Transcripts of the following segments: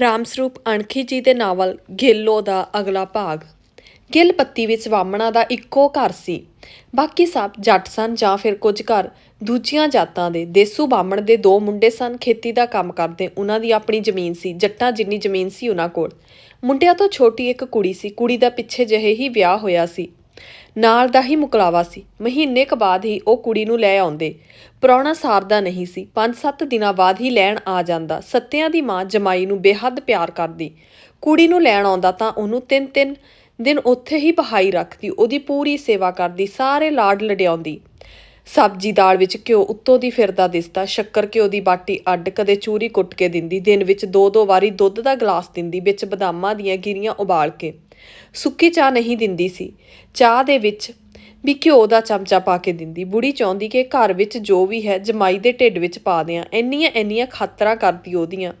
ਰਾਮਸਰੂਪ ਅਣਖੀ ਜੀ ਦੇ ਨਾਵਲ ਗਿੱਲੋ ਦਾ ਅਗਲਾ ਭਾਗ। ਗਿੱਲ ਪੱਤੀ ਵਿੱਚ ਵਾਮਣਾ ਦਾ ਇੱਕੋ ਘਰ ਸੀ। ਬਾਕੀ ਸਭ ਜੱਟ ਸਨ ਜਾਂ ਫਿਰ ਕੁਝ ਘਰ। ਦੂਜੀਆਂ ਜਾਤਾਂ ਦੇ ਦੇਸੂ ਬਾਹਮਣ ਦੇ ਦੋ ਮੁੰਡੇ ਸਨ। ਖੇਤੀ ਦਾ ਕੰਮ ਕਰਦੇ ਉਹਨਾਂ ਦੀ ਆਪਣੀ ਜ਼ਮੀਨ ਸੀ। ਜੱਟਾਂ ਜਿੰਨੀ ਜ਼ਮੀਨ ਸੀ ਉਹਨਾਂ ਕੋਲ। ਮੁੰਡਿਆਂ ਤੋਂ ਛੋਟੀ ਇੱਕ ਕੁੜੀ ਸੀ। ਕੁੜੀ ਦਾ ਪਿੱਛੇ ਜਿਹੇ ਹੀ ਵਿਆਹ ਹੋਇਆ ਸੀ। ਨਾਲ ਦਾ ਹੀ ਮੁਕਲਾਵਾ ਸੀ। ਮਹੀਨੇ ਕ ਬਾਅਦ ਹੀ ਉਹ ਕੁੜੀ ਨੂੰ ਲੈ ਆਉਂਦੇ। ਪ੍ਰਾਹੁਣਾ ਸਾਰਦਾ ਨਹੀਂ ਸੀ। 5-7 ਦਿਨਾਂ ਬਾਅਦ ਹੀ ਲੈਣ ਆ ਜਾਂਦਾ। ਸੱਤਿਆਂ ਦੀ ਮਾਂ ਜਮਾਈ ਨੂੰ ਬੇਹੱਦ ਪਿਆਰ ਕਰਦੀ। ਕੁੜੀ ਨੂੰ ਲੈਣ ਆਉਂਦਾ ਤਾਂ ਉਹਨੂੰ ਤਿੰਨ ਤਿੰਨ ਦਿਨ ਉੱਥੇ ਹੀ ਪਹਾਈ ਰੱਖਦੀ। ਉਹਦੀ ਪੂਰੀ ਸੇਵਾ ਕਰਦੀ। ਸਾਰੇ ਲਾਡ ਲਡਿਆਉਂਦੀ ਸਬਜ਼ੀ ਦਾਲ ਵਿੱਚ ਘਿਓ ਉੱਤੋਂ ਦੀ ਫਿਰਦਾ ਦਿਸਦਾ। ਸ਼ੱਕਰ ਘਿਓ ਦੀ ਬਾਟੀ ਅੱਡ ਕਦੇ ਚੂਰੀ ਕੁੱਟ ਕੇ ਦਿੰਦੀ। ਦਿਨ ਵਿੱਚ ਦੋ ਦੋ ਵਾਰੀ ਦੁੱਧ ਦਾ ਗਲਾਸ ਦਿੰਦੀ। ਵਿੱਚ ਬਦਾਮਾਂ ਦੀਆਂ ਗਿਰੀਆਂ ਉਬਾਲ ਕੇ। ਸੁੱਕੀ ਚਾਹ ਨਹੀਂ ਦਿੰਦੀ ਸੀ। ਚਾਹ ਦੇ ਵਿੱਚ ਵੀ ਘਿਓ ਦਾ ਚਮਚਾ ਪਾ ਕੇ ਦਿੰਦੀ। ਬੁੜੀ ਚਾਹੁੰਦੀ ਕਿ ਘਰ ਵਿੱਚ ਜੋ ਵੀ ਹੈ ਜਮਾਈ ਦੇ ਢਿੱਡ ਵਿੱਚ ਪਾ ਦਿਆਂ। ਇੰਨੀਆਂ ਇੰਨੀਆਂ ਖਾਤਰਾਂ ਕਰਦੀ ਉਹਦੀਆਂ।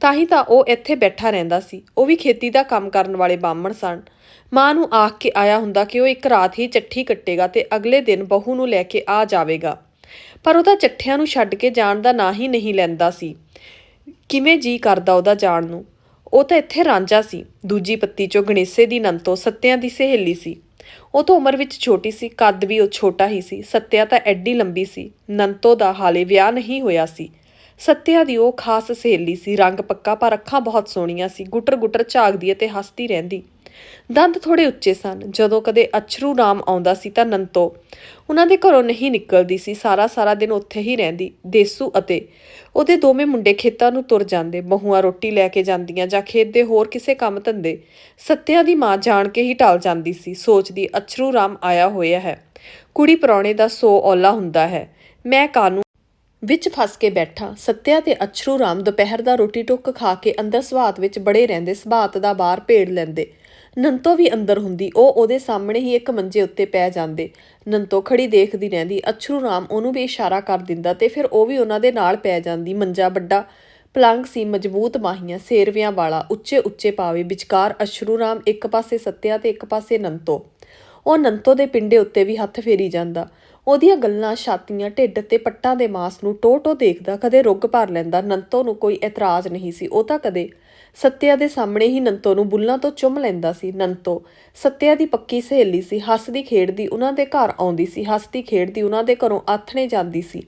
ਤਾਂ ਹੀ ਤਾਂ ਉਹ ਇੱਥੇ ਬੈਠਾ ਰਹਿੰਦਾ ਸੀ। ਉਹ ਵੀ ਖੇਤੀ ਦਾ ਕੰਮ ਕਰਨ ਵਾਲੇ ਬਾਹਮਣ ਸਨ। ਮਾਂ ਨੂੰ ਆਖ ਕੇ ਆਇਆ ਹੁੰਦਾ ਕਿ ਉਹ ਇੱਕ ਰਾਤ ਹੀ ਚੱਠੀ ਕੱਟੇਗਾ ਤੇ ਅਗਲੇ ਦਿਨ ਬਹੂ ਨੂੰ ਲੈ ਕੇ ਆ ਜਾਵੇਗਾ। ਪਰ ਉਹਦਾ ਚੱਠਿਆਂ ਨੂੰ ਛੱਡ ਕੇ ਜਾਣ ਦਾ ਨਾਂ ਹੀ ਨਹੀਂ ਲੈਂਦਾ ਸੀ। ਕਿਵੇਂ ਜੀ ਕਰਦਾ ਉਹਦਾ ਜਾਣ ਨੂੰ। ਉਹ ਤਾਂ ਇੱਥੇ ਰਾਂਝਾ ਸੀ, ਦੂਜੀ ਪੱਤੀ ਚੋਂ ਗਣੇਸੇ ਦੀ ਨੰਤੋ ਸੱਤਿਆਂ ਦੀ ਸਹੇਲੀ ਸੀ। ਉਹ ਤਾਂ ਉਮਰ ਵਿੱਚ ਛੋਟੀ ਸੀ, ਕੱਦ ਵੀ ਉਹ ਛੋਟਾ ਹੀ ਸੀ, ਸੱਤਿਆ ਤਾਂ ਐਡੀ ਲੰਬੀ ਸੀ ਨੰਤੋ ਦਾ ਹਾਲੇ ਵਿਆਹ ਨਹੀਂ ਹੋਇਆ ਸੀ। ਸੱਤਿਆ ਦੀ ਉਹ ਖਾਸ ਸਹੇਲੀ ਸੀ, ਰੰਗ ਪੱਕਾ ਪਰ ਅੱਖਾਂ ਬਹੁਤ ਸੋਹਣੀਆਂ ਸੀ ਗੁੱਟਰ ਗੁਟਰ ਝਾਕਦੀ ਅਤੇ ਹੱਸਦੀ ਰਹਿੰਦੀ। ਦੰਦ ਥੋੜੇ ਉੱਚੇ ਸਨ। ਜਦੋਂ ਕਦੇ ਅਛਰੂ ਨਾਮ ਆਉਂਦਾ ਸੀ ਤਾਂ ਨੰਤੋ, ਉਹਨਾਂ ਦੇ ਘਰੋਂ ਨਹੀਂ ਨਿਕਲਦੀ ਸੀ। ਸਾਰਾ ਸਾਰਾ ਦਿਨ ਉੱਥੇ ਹੀ ਰਹਿੰਦੀ। ਦੇਸੂ ਅਤੇ ਉਹਦੇ ਦੋਵੇਂ ਮੁੰਡੇ ਖੇਤਾਂ ਨੂੰ ਤੁਰ ਜਾਂਦੇ। ਬਹੂਆਂ ਰੋਟੀ ਲੈ ਕੇ ਜਾਂਦੀਆਂ ਜਾਂ ਖੇਤ ਦੇ ਹੋਰ ਕਿਸੇ ਕੰਮ ਧੰਦੇ ਸੱਤਿਆ ਦੀ ਮਾਂ ਜਾਣ ਕੇ ਹੀ ਟਲ ਜਾਂਦੀ ਸੀ। ਸੋਚਦੀ, ਅਛਰੂ ਰਾਮ ਆਇਆ ਹੋਇਆ ਹੈ। ਕੁੜੀ ਪਰੌਣੇ ਦਾ ਸੋ ਔਲਾ ਹੁੰਦਾ ਹੈ। ਮੈਂ ਕਾਨੂੰ ਵਿੱਚ ਫਸ ਕੇ ਬੈਠਾ। ਸੱਤਿਆ ਤੇ ਅਛਰੂ ਰਾਮ ਦੁਪਹਿਰ ਦਾ ਰੋਟੀ ਟੁੱਕ ਖਾ ਕੇ ਅੰਦਰ ਸਵਾਤ ਵਿੱਚ ਬੜੇ ਰਹਿੰਦੇ। ਸਵਾਤ ਦਾ ਬਾਹਰ ਭੇੜ ਲੈਂਦੇ। ਨੰਤੋ ਵੀ ਅੰਦਰ ਹੁੰਦੀ, ਉਹ ਉਹਦੇ ਸਾਹਮਣੇ ਹੀ ਇੱਕ ਮੰਜੇ ਉੱਤੇ ਪੈ ਜਾਂਦੇ। ਨੰਤੋ ਖੜੀ ਦੇਖਦੀ ਰਹਿੰਦੀ, ਅਛਰੂ ਰਾਮ ਉਹਨੂੰ ਵੀ ਇਸ਼ਾਰਾ ਕਰ ਦਿੰਦਾ ਤੇ ਫਿਰ ਉਹ ਵੀ ਉਹਨਾਂ ਦੇ ਨਾਲ ਪੈ ਜਾਂਦੀ, ਮੰਜਾ ਵੱਡਾ ਪਲੰਗ ਸੀ, ਮਜ਼ਬੂਤ ਮਾਹੀਆਂ, ਸੇਰਵਿਆਂ ਵਾਲਾ, ਉੱਚੇ ਉੱਚੇ ਪਾਵੇ, ਵਿਚਕਾਰ ਅਸ਼ਰੂ ਰਾਮ ਇੱਕ ਪਾਸੇ ਸੱਤਿਆ ਤੇ ਇੱਕ ਪਾਸੇ ਨੰਤੋ। ਉਹ ਨੰਤੋ ਦੇ ਪਿੰਡੇ ਉੱਤੇ ਵੀ ਹੱਥ ਫੇਰੀ ਜਾਂਦਾ। ਉਹਦੀਆਂ ਗੱਲਾਂ ਛਾਤੀਆਂ, ਢਿੱਡ ਤੇ ਪੱਟਾਂ ਦੇ ਮਾਸ ਨੂੰ ਟੋ ਟੋ ਦੇਖਦਾ ਕਦੇ ਰੁੱਗ ਭਰ ਲੈਂਦਾ, ਨੰਤੋ ਨੂੰ ਕੋਈ ਇਤਰਾਜ਼ ਨਹੀਂ ਸੀ। ਉਹ ਤਾਂ ਕਦੇ ਸੱਤਿਆ ਦੇ ਸਾਹਮਣੇ ਹੀ ਨੰਤੋ ਨੂੰ ਬੁੱਲਾਂ ਤੋਂ ਚੁੰਮ ਲੈਂਦਾ ਸੀ। ਨੰਤੋ ਸੱਤਿਆ ਦੀ ਪੱਕੀ ਸਹੇਲੀ ਸੀ, ਹੱਸਦੀ ਖੇਡਦੀ ਉਹਨਾਂ ਦੇ ਘਰ ਆਉਂਦੀ ਸੀ, ਹੱਸਦੀ ਖੇਡਦੀ ਉਹਨਾਂ ਦੇ ਘਰੋਂ ਆਥਣੇ ਜਾਂਦੀ ਸੀ।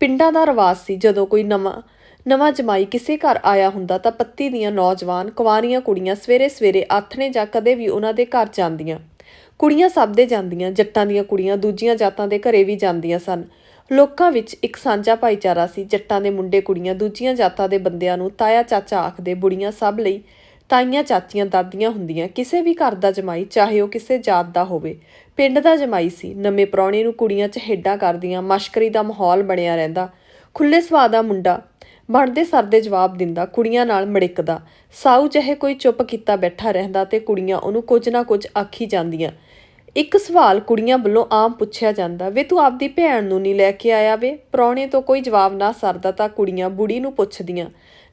ਪਿੰਡਾਂ ਦਾ ਰਿਵਾਜ ਸੀ, ਜਦੋਂ ਕੋਈ ਨਵਾਂ ਨਵਾਂ ਜਮਾਈ ਕਿਸੇ ਘਰ ਆਇਆ ਹੁੰਦਾ ਤਾਂ ਪੱਤੀ ਦੀਆਂ ਨੌਜਵਾਨ ਕੁਵਾਰੀਆਂ ਕੁੜੀਆਂ ਸਵੇਰੇ ਸਵੇਰੇ ਆਥਣੇ ਜਾਂ ਕਦੇ ਵੀ ਉਹਨਾਂ ਦੇ ਘਰ ਜਾਂਦੀਆਂ। ਕੁੜੀਆਂ ਸਭ ਦੇ ਜਾਂਦੀਆਂ, ਜੱਟਾਂ ਦੀਆਂ ਕੁੜੀਆਂ, ਦੂਜੀਆਂ ਜਾਤਾਂ ਦੇ ਘਰੇ ਵੀ ਜਾਂਦੀਆਂ ਸਨ। ਲੋਕਾਂ ਵਿੱਚ ਇੱਕ ਸਾਂਝਾ ਭਾਈਚਾਰਾ ਸੀ, ਜੱਟਾਂ ਦੇ ਮੁੰਡੇ ਕੁੜੀਆਂ, ਦੂਜੀਆਂ ਜਾਤਾਂ ਦੇ ਬੰਦਿਆਂ ਨੂੰ ਤਾਇਆ ਚਾਚਾ ਆਖਦੇ ਬੁੜੀਆਂ ਸਭ ਲਈ ਤਾਈਆਂ ਚਾਚੀਆਂ ਦਾਦੀਆਂ ਹੁੰਦੀਆਂ। ਕਿਸੇ ਵੀ ਘਰ ਦਾ ਜਮਾਈ, ਚਾਹੇ ਉਹ ਕਿਸੇ ਜਾਤ ਦਾ ਹੋਵੇ, ਪਿੰਡ ਦਾ ਜਮਾਈ ਸੀ। ਨਵੇਂ ਪ੍ਰਾਹੁਣੇ ਨੂੰ ਕੁੜੀਆਂ 'ਚ ਹੇਡਾਂ ਕਰਦੀਆਂ, ਮਸ਼ਕਰੀ ਦਾ ਮਾਹੌਲ ਬਣਿਆ ਰਹਿੰਦਾ। ਖੁੱਲੇ ਸੁਭਾਅ ਦਾ ਮੁੰਡਾ ਬਣਦੇ ਸਰਦੇ ਜਵਾਬ ਦਿੰਦਾ, ਕੁੜੀਆਂ ਨਾਲ ਮੜਿਕਦਾ। ਸਾਊ ਚਾਹੇ ਕੋਈ ਚੁੱਪ ਕੀਤਾ ਬੈਠਾ ਰਹਿੰਦਾ ਤੇ ਕੁੜੀਆਂ ਉਹਨੂੰ ਕੁਝ ਨਾ ਕੁਝ ਆਖੀ ਜਾਂਦੀਆਂ। ਇੱਕ ਸਵਾਲ ਕੁੜੀਆਂ ਵੱਲੋਂ ਆਮ ਪੁੱਛਿਆ ਜਾਂਦਾ, ਵੇ ਤੂੰ ਆਪਦੀ ਭੈਣ ਨੂੰ ਨਹੀਂ ਲੈ ਕੇ ਆਇਆ ਵੇ? ਪ੍ਰਾਹੁਣੇ ਤੋਂ ਕੋਈ ਜਵਾਬ ਨਾ ਸਰਦਾ ਤਾਂ ਕੁੜੀਆਂ ਬੁੜੀ ਨੂੰ ਪੁੱਛਦੀਆਂ,